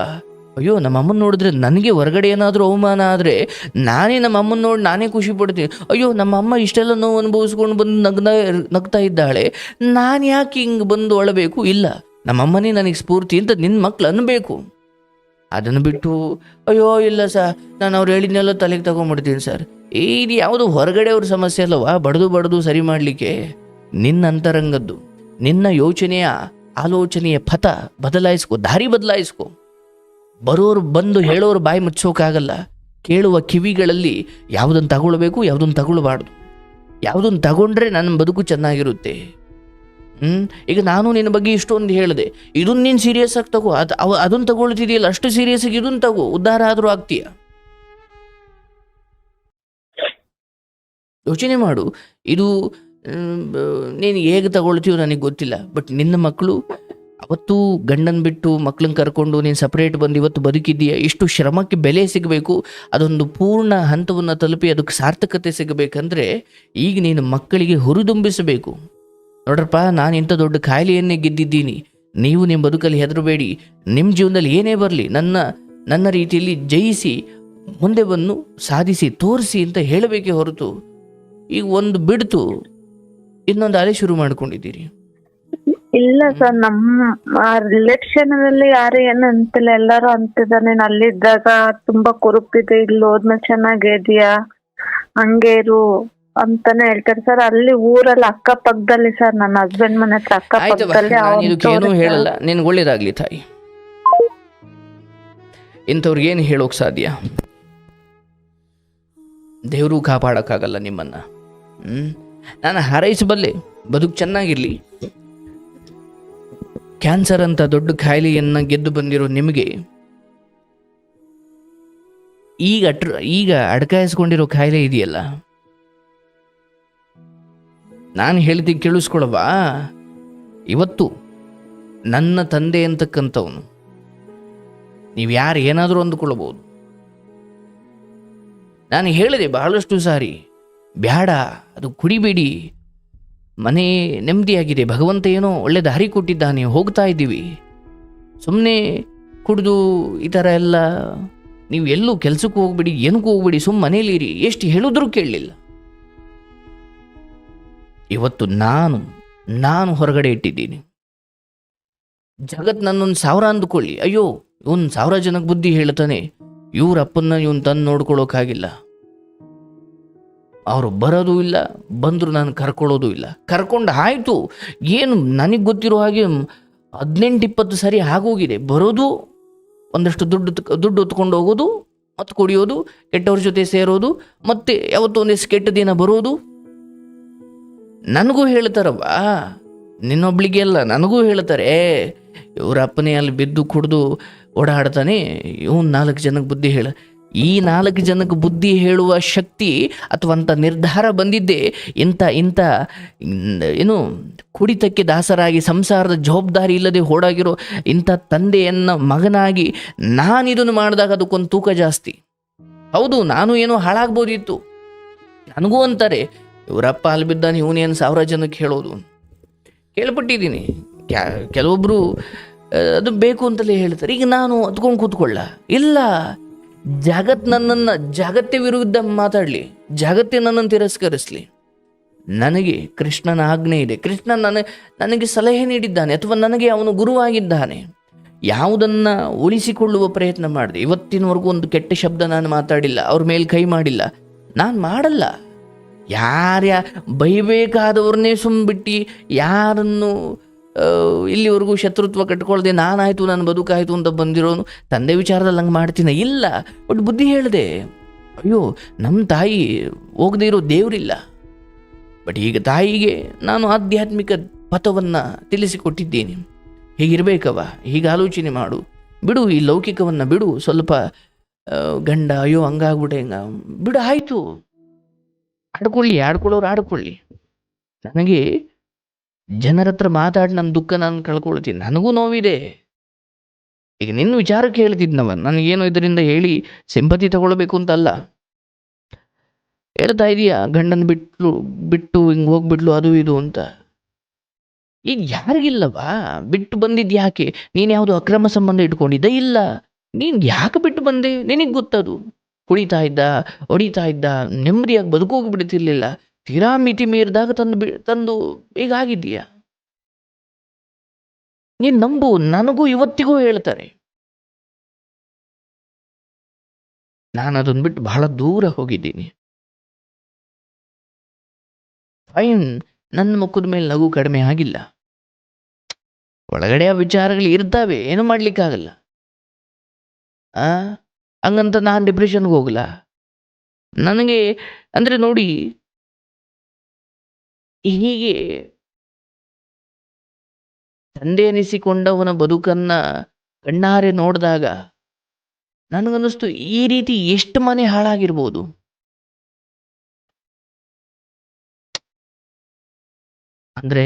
ಅಯ್ಯೋ ನಮ್ಮಮ್ಮನ ನೋಡಿದ್ರೆ ನನಗೆ ಹೊರಗಡೆ ಏನಾದರೂ ಅವಮಾನ ಆದರೆ ನಾನೇ ನಮ್ಮಮ್ಮನ ನೋಡಿ ನಾನೇ ಖುಷಿ ಪಡ್ತೀನಿ. ಅಯ್ಯೋ ನಮ್ಮಮ್ಮ ಇಷ್ಟೆಲ್ಲ ನೋವು ಅನುಭವಿಸ್ಕೊಂಡು ಬಂದು ನಗ್ನ ನಗ್ತಾ ಇದ್ದಾಳೆ. ನಾನು ಯಾಕೆ ಹಿಂಗೆ ಬಂದು ಒಳಬೇಕು ಇಲ್ಲ. ನಮ್ಮಮ್ಮನೇ ನನಗೆ ಸ್ಫೂರ್ತಿ ಅಂತ ನಿನ್ನ ಮಕ್ಳು ಅನ್ನಬೇಕು ಅದನ್ನು ಬಿಟ್ಟು, ಅಯ್ಯೋ, ಇಲ್ಲ ಸರ್, ನಾನು ಅವ್ರು ಹೇಳಿದ್ನೆಲ್ಲ ತಲೆಗೆ ತಗೊಂಡ್ಬಿಡ್ತೀನಿ ಸರ್. ಇದು ಯಾವುದು ಹೊರಗಡೆ ಅವ್ರ ಸಮಸ್ಯೆ ಅಲ್ಲವಾ? ಬಡದು ಬಡದು ಸರಿ ಮಾಡಲಿಕ್ಕೆ. ನಿನ್ನ ಅಂತರಂಗದ್ದು, ನಿನ್ನ ಯೋಚನೆಯ, ಆಲೋಚನೆಯ ಪಥ ಬದಲಾಯಿಸ್ಕೊ, ದಾರಿ ಬದಲಾಯಿಸ್ಕೊ. ಬರೋರು ಬಂದು ಹೇಳೋರು ಬಾಯಿ ಮುಚ್ಚೋಕ್ಕಾಗಲ್ಲ ಕೇಳುವ ಕಿವಿಗಳಲ್ಲಿ ಯಾವುದನ್ನು ತಗೊಳ್ಬೇಕು, ಯಾವುದನ್ನು ತಗೊಳ್ಬಾರ್ದು. ಯಾವುದನ್ನು ತಗೊಂಡ್ರೆ ನನ್ನ ಬದುಕು ಚೆನ್ನಾಗಿರುತ್ತೆ. ಹ್ಮ್? ಈಗ ನಾನು ನಿನ್ನ ಬಗ್ಗೆ ಇಷ್ಟೊಂದು ಹೇಳಿದೆ. ಇದನ್ನ ನೀನು ಸೀರಿಯಸ್ ಆಗಿ ತಗೋ. ಅದು ಅವ ಅದನ್ನು ತಗೊಳ್ತಿದೆಯಲ್ಲ, ಅಷ್ಟು ಸೀರಿಯಸ್ ಆಗಿ ಇದನ್ನು ತಗೋ. ಉದ್ಧಾರ ಆದರೂ ಆಗ್ತೀಯ? ಯೋಚನೆ ಮಾಡು. ಇದು ನೀನು ಹೇಗೆ ತಗೊಳ್ತೀಯೋ ನನಗೆ ಗೊತ್ತಿಲ್ಲ. ಬಟ್ ನಿನ್ನ ಮಕ್ಕಳು ಅವತ್ತು ಗಂಡನ ಬಿಟ್ಟು ಮಕ್ಕಳನ್ನ ಕರ್ಕೊಂಡು ನೀನು ಸಪ್ರೇಟ್ ಬಂದು ಇವತ್ತು ಬದುಕಿದ್ದೀಯ? ಇಷ್ಟು ಶ್ರಮಕ್ಕೆ ಬೆಲೆ ಸಿಗಬೇಕು. ಅದೊಂದು ಪೂರ್ಣ ಹಂತವನ್ನು ತಲುಪಿ ಅದಕ್ಕೆ ಸಾರ್ಥಕತೆ ಸಿಗಬೇಕಂದ್ರೆ ಈಗ ನೀನು ಮಕ್ಕಳಿಗೆ ಹುರಿದುಂಬಿಸಬೇಕು. ನೋಡ್ರಪ್ಪ ನಾನು ಇಂಥ ದೊಡ್ಡ ಕಾಯಿಲೆಯನ್ನೇ ಗೆದ್ದಿದ್ದೀನಿ. ನೀವು ನಿಮ್ಮ ಬದುಕಲ್ಲಿ ಹೆದರಬೇಡಿ. ನಿಮ್ಮ ಜೀವನದಲ್ಲಿ ಏನೇ ಬರಲಿ ನನ್ನ ನನ್ನ ರೀತಿಯಲ್ಲಿ ಜಯಿಸಿ ಮುಂದೆ ಬಂದು ಸಾಧಿಸಿ ತೋರಿಸಿ ಅಂತ ಹೇಳಬೇಕೇ ಹೊರತು ಈಗ ಒಂದು ಬಿಡ್ತು ಇನ್ನೊಂದು ಅಲೆ ಶುರು ಮಾಡ್ಕೊಂಡಿದ್ದೀರಿ. ಇಲ್ಲ ಸರ್ ನಮ್ಮ ರಿಲೇಷನ್ ಅಲ್ಲಿ ಯಾರು ಏನು ಅಂತಿಲ್ಲ ಎಲ್ಲಾರು ಅಂತಿದ್ದಾನೆ ನೀನ್ ಅಲ್ಲಿದ್ದಾಗ ತುಂಬಾ ಕುರುಪಿದೆ ಇಲ್ಲಿ ಹೋದ್ಮೇಲೆ ಚೆನ್ನಾಗಿದ್ಯಾ ಹಂಗೇರು ಅಂತಾನೆ ಹೇಳ್ತಾರೆ. ಸರ್ ಅಲ್ಲಿ ಊರಲ್ಲಿ ಅಕ್ಕ ಪಕ್ಕದಲ್ಲಿ ಸರ್ ನನ್ನ ಹಸ್ಬೆಂಡ್ ಮನೆ ಹತ್ರ ಅಕ್ಕ ಪಕ್ಕದಲ್ಲಿ ನಾನು ಇದಕ್ಕೆ ಏನೂ ಹೇಳಲ್ಲ. ನಿನ್ಗೆ ಒಳ್ಳೇದಾಗ್ಲಿ ತಾಯಿ. ಇಂಥವ್ರಿಗೆ ಏನು ಹೇಳೋಕೆ ಸಾಧ್ಯ? ದೇವರು ಕಾಪಾಡೋಕ್ಕಾಗಲ್ಲ ನಿಮ್ಮನ್ನ. ಹ್ಮ್? ನಾನು ಹಾರೈಸಬಲ್ಲೆ ಬದುಕು ಚೆನ್ನಾಗಿರಲಿ. ಕ್ಯಾನ್ಸರ್ ಅಂತ ದೊಡ್ಡ ಕಾಯಿಲೆಯನ್ನು ಗೆದ್ದು ಬಂದಿರೋ ನಿಮಗೆ ಈಗ ಅಟ್ರ ಈಗ ಅಡ್ಕಾಯಿಸ್ಕೊಂಡಿರೋ ಕಾಯಿಲೆ ಇದೆಯಲ್ಲ? ನಾನು ಹೇಳಿದ್ದೆ ಕೇಳಿಸ್ಕೊಳವಾ ಇವತ್ತು ನನ್ನ ತಂದೆ ಅಂತಕ್ಕಂಥವನು, ನೀವು ಯಾರು ಏನಾದರೂ ಅಂದುಕೊಳ್ಳಬಹುದು. ನಾನು ಹೇಳಿದೆ ಬಹಳಷ್ಟು ಸಾರಿ, ಬ್ಯಾಡ, ಅದು ಕುಡಿಬೇಡಿ, ಮನೆ ನೆಮ್ಮದಿಯಾಗಿದೆ, ಭಗವಂತ ಏನೋ ಒಳ್ಳೆ ದಾರಿ ಕೊಟ್ಟಿದ್ದಾನೆ, ಹೋಗ್ತಾ ಇದ್ದೀವಿ. ಸುಮ್ಮನೆ ಕುಡಿದು ಈ ಥರ ಎಲ್ಲ, ನೀವು ಎಲ್ಲೂ ಕೆಲಸಕ್ಕೂ ಹೋಗ್ಬಿಡಿ, ಏನಕ್ಕೂ ಹೋಗ್ಬಿಡಿ ಮನೇಲಿರಿ, ಎಷ್ಟು ಹೇಳಿದ್ರೂ ಕೇಳಲಿಲ್ಲ. ಇವತ್ತು ನಾನು ನಾನು ಹೊರಗಡೆ ಇಟ್ಟಿದ್ದೀನಿ. ಜಗತ್ ನನ್ನೊಂದು ಸಾವಿರ ಅಂದುಕೊಳ್ಳಿ. ಅಯ್ಯೋ, ಇವನ್ ಸಾವಿರ ಜನಕ್ಕೆ ಬುದ್ಧಿ ಹೇಳ್ತಾನೆ ಇವ್ರ ಅಪ್ಪನ್ನ ಇವನ್ ತಂದು ನೋಡ್ಕೊಳ್ಳೋಕ್ಕಾಗಿಲ್ಲ ಅವರು ಬರೋದು ಇಲ್ಲ, ಬಂದರು ನಾನು ಕರ್ಕೊಳ್ಳೋದು ಇಲ್ಲ. ಕರ್ಕೊಂಡು ಆಯಿತು. ಏನು ನನಗೆ ಗೊತ್ತಿರೋ ಹಾಗೆ ಹದಿನೆಂಟು, ಇಪ್ಪತ್ತು ಸರಿ ಆಗೋಗಿದೆ. ಬರೋದು, ಒಂದಷ್ಟು ದುಡ್ಡು ದುಡ್ಡು ಹೊತ್ಕೊಂಡು ಹೋಗೋದು, ಮತ್ತು ಕುಡಿಯೋದು, ಕೆಟ್ಟವ್ರ ಜೊತೆ ಸೇರೋದು, ಮತ್ತೆ ಯಾವತ್ತೋ ಒಂದಿಷ್ಟು ಕೆಟ್ಟ ದಿನ ಬರೋದು. ನನಗೂ ಹೇಳ್ತಾರವ್ವ. ನಿನ್ನೊಬ್ಳಿಗೆಲ್ಲ ನನಗೂ ಹೇಳ್ತಾರೆ ಇವ್ರ ಅಪ್ಪನೇ ಅಲ್ಲಿ ಬಿದ್ದು ಕುಡಿದು ಓಡಾಡ್ತಾನೆ, ಇವನ್ ನಾಲ್ಕು ಜನಕ್ಕೆ ಬುದ್ಧಿ ಹೇಳ. ಈ ನಾಲ್ಕು ಜನಕ್ಕೆ ಬುದ್ಧಿ ಹೇಳುವ ಶಕ್ತಿ ಅಥವಾ ಅಂಥ ನಿರ್ಧಾರ ಬಂದಿದ್ದೆ. ಇಂಥ ಇಂಥ ಏನು, ಕುಡಿತಕ್ಕೆ ದಾಸರಾಗಿ, ಸಂಸಾರದ ಜವಾಬ್ದಾರಿ ಇಲ್ಲದೆ ಓಡಾಗಿರೋ ಇಂಥ ತಂದೆಯನ್ನು ಮಗನಾಗಿ ನಾನು ಇದನ್ನು ಮಾಡಿದಾಗ ಅದಕ್ಕೊಂದು ತೂಕ ಜಾಸ್ತಿ. ಹೌದು, ನಾನು ಏನೋ ಹಾಳಾಗ್ಬೋದಿತ್ತು. ನನಗೂ ಅಂತಾರೆ ಇವರಪ್ಪ ಅಲ್ಲಿ ಬಿದ್ದಾನೆ ಇವನೇನು ಸಾವಿರ ಜನಕ್ಕೆ ಹೇಳೋದು ಕೇಳ್ಪಟ್ಟಿದ್ದೀನಿ. ಕ್ಯಾ ಕೆಲವೊಬ್ಬರು ಅದು ಬೇಕು ಅಂತಲೇ ಹೇಳ್ತಾರೆ. ಈಗ ನಾನು ಹತ್ಕೊಂಡು ಕೂತ್ಕೊಳ್ಳ. ಇಲ್ಲ, ಜಗತ್ ನನ್ನನ್ನು ಜಾಗತ್ಯ ವಿರುದ್ಧ ಮಾತಾಡಲಿ, ಜಗತ್ತೇ ನನ್ನನ್ನು ತಿರಸ್ಕರಿಸಲಿ. ನನಗೆ ಕೃಷ್ಣನ ಆಜ್ಞೆ ಇದೆ. ಕೃಷ್ಣ ನನಗೆ ನನಗೆ ಸಲಹೆ ನೀಡಿದ್ದಾನೆ, ಅಥವಾ ನನಗೆ ಅವನು ಗುರುವಾಗಿದ್ದಾನೆ. ಯಾವುದನ್ನು ಉಳಿಸಿಕೊಳ್ಳುವ ಪ್ರಯತ್ನ ಮಾಡಿದೆ. ಇವತ್ತಿನವರೆಗೂ ಒಂದು ಕೆಟ್ಟ ಶಬ್ದ ನಾನು ಮಾತಾಡಿಲ್ಲ, ಅವ್ರ ಮೇಲೆ ಕೈ ಮಾಡಿಲ್ಲ. ನಾನು ಮಾಡಲ್ಲ. ಯಾರ್ಯಾ ಬೈಬೇಕಾದವ್ರನ್ನೇ ಸುಮ್ಬಿಟ್ಟು, ಯಾರನ್ನು ಇಲ್ಲಿವರೆಗೂ ಶತ್ರುತ್ವ ಕಟ್ಕೊಳ್ದೆ ನಾನಾಯಿತು ನನ್ನ ಬದುಕಾಯಿತು ಅಂತ ಬಂದಿರೋನು, ತಂದೆ ವಿಚಾರದಲ್ಲಿ ಹಂಗೆ ಮಾಡ್ತೀನಿ? ಇಲ್ಲ. ಬಟ್ ಬುದ್ಧಿ ಹೇಳಿದೆ. ಅಯ್ಯೋ ನಮ್ಮ ತಾಯಿ ಹೋಗದೇ ಇರೋ ದೇವರಿಲ್ಲ. ಬಟ್ ಈಗ ತಾಯಿಗೆ ನಾನು ಆಧ್ಯಾತ್ಮಿಕ ಪಥವನ್ನು ತಿಳಿಸಿಕೊಟ್ಟಿದ್ದೇನೆ. ಹೀಗಿರಬೇಕವ ಹೀಗೆ ಆಲೋಚನೆ ಮಾಡು. ಬಿಡು, ಈ ಲೌಕಿಕವನ್ನು ಬಿಡು. ಸ್ವಲ್ಪ ಗಂಡ, ಅಯ್ಯೋ, ಹಂಗಾಗ್ಬಿಟ್ಟೆ ಹಿಂಗ ಬಿಡು, ಆಯಿತು. ಆಡ್ಕೊಳ್ಳಿ, ಆಡ್ಕೊಳ್ಳೋರು ಆಡ್ಕೊಳ್ಳಿ. ನನಗೆ ಜನರ ಹತ್ರ ಮಾತಾಡಿ ನನ್ನ ದುಃಖ ನಾನು ಕಳ್ಕೊಳ್ತೀನಿ. ನನಗೂ ನೋವಿದೆ. ಈಗ ನಿನ್ನ ವಿಚಾರಕ್ಕೆ ಹೇಳ್ತಿದ್ನವ, ನನಗೇನು ಇದರಿಂದ ಹೇಳಿ ಸಿಂಪತಿ ತಗೊಳ್ಬೇಕು ಅಂತಲ್ಲ. ಹೇಳ್ತಾ ಇದೀಯಾ, ಗಂಡನ ಬಿಟ್ಲು, ಬಿಟ್ಟು ಹಿಂಗೆ ಹೋಗ್ಬಿಟ್ಲು, ಅದು ಇದು ಅಂತ. ಈಗ ಯಾರಿಗಿಲ್ಲವಾ? ಬಿಟ್ಟು ಬಂದಿದ್ದು ಯಾಕೆ? ನೀನು ಯಾವುದು ಅಕ್ರಮ ಸಂಬಂಧ ಇಟ್ಕೊಂಡಿದ್ದ? ಇಲ್ಲ. ನೀನು ಯಾಕೆ ಬಿಟ್ಟು ಬಂದೆ? ನಿನಗೆ ಗೊತ್ತದು. ಕುಡಿತಾ ಇದ್ದ, ಹೊಡಿತಾ ಇದ್ದ, ನೆಮ್ಮದಿಯಾಗಿ ಬದುಕೋಗಿ ಬಿಡ್ತಿರ್ಲಿಲ್ಲ. ತೀರಾ ಮಿತಿ ಮೀರಿದಾಗ ತಂದು ಬಿ, ತಂದು ಈಗ ಆಗಿದೀಯ ನೀನು ನಂಬು, ನನಗೂ ಇವತ್ತಿಗೂ ಹೇಳ್ತಾರೆ. ನಾನು ಅದನ್ನು ಬಿಟ್ಟು ಬಹಳ ದೂರ ಹೋಗಿದ್ದೀನಿ. ಫೈನ್, ನನ್ನ ಮುಖದ ಮೇಲೆ ನಗು ಕಡಿಮೆ ಆಗಿಲ್ಲ. ಒಳಗಡೆ ವಿಚಾರಗಳು ಇರ್ತಾವೆ, ಏನು ಮಾಡ್ಲಿಕ್ಕಾಗಲ್ಲ. ಆ? ಹಂಗಂತ ನಾನು ಡಿಪ್ರೆಷನ್ಗೆ ಹೋಗಲ್ಲ ನನಗೆ, ಅಂದರೆ ನೋಡಿ, ಹೀಗೆ ತಂದೆ ಅನಿಸಿಕೊಂಡವನ ಬದುಕನ್ನ ಕಣ್ಣಾರೆ ನೋಡಿದಾಗ ನನಗನ್ನಿಸ್ತು ಈ ರೀತಿ ಎಷ್ಟು ಮನೆ ಹಾಳಾಗಿರ್ಬೋದು. ಅಂದ್ರೆ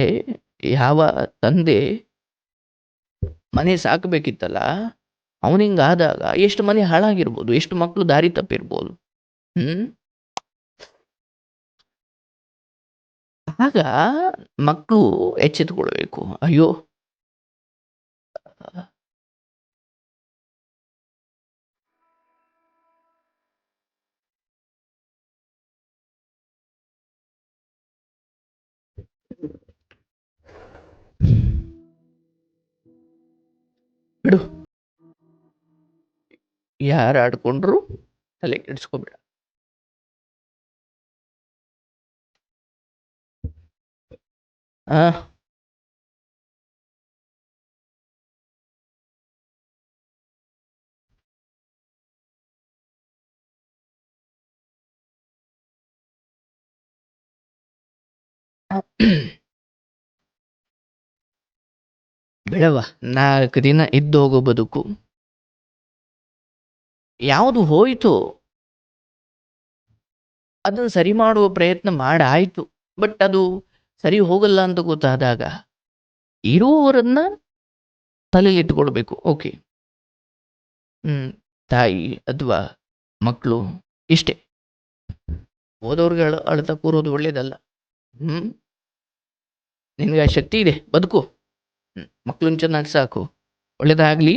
ಯಾವ ತಂದೆ ಮನೆ ಸಾಕಬೇಕಿತ್ತಲ್ಲ ಅವನಿಂಗಾದಾಗ ಎಷ್ಟು ಮನೆ ಹಾಳಾಗಿರ್ಬೋದು ಎಷ್ಟು ಮಕ್ಕಳು ದಾರಿ ತಪ್ಪಿರ್ಬೋದು. ಹ್ಮ್? ಆಗ ಮಕ್ಕಳು ಎಚ್ಚೆತ್ತುಕೊಳ್ಬೇಕು. ಅಯ್ಯೋ. ಬಿಡು. ಯಾರು ಆಡ್ಕೊಂಡ್ರು ತಲೆ ಕೆಡಿಸ್ಕೊಬೇಡ. ಆ. ಬಿಡವ ನಾಲ್ಕು ದಿನ ಇದ್ದೋಗೋ ಬದುಕು. ಯಾವುದು ಹೋಯಿತು? ಅದನ್ನು ಸರಿ ಮಾಡುವ ಪ್ರಯತ್ನ ಮಾಡಾಯಿತು. ಬಟ್ ಅದು ಸರಿ ಹೋಗಲ್ಲ ಅಂತ ಗೊತ್ತಾದಾಗ ಇರುವವರನ್ನ ತಲೆಯಲ್ಲಿಟ್ಟುಕೊಳ್ಬೇಕು ಓಕೆ. ತಾಯಿ ಅಥವಾ ಮಕ್ಕಳು ಇಷ್ಟೇ. ಓದೋರ್ಗೆ ಅಳ ಅಳ್ತಾ ಕೂರೋದು ಒಳ್ಳೇದಲ್ಲ. ಹ್ಮ್, ನಿನಗೆ ಆ ಶಕ್ತಿ ಇದೆ. ಬದುಕು. ಮಕ್ಕಳನ್ನ ಚೆನ್ನಾಗಿ ಸಾಕು. ಒಳ್ಳೇದಾಗ್ಲಿ.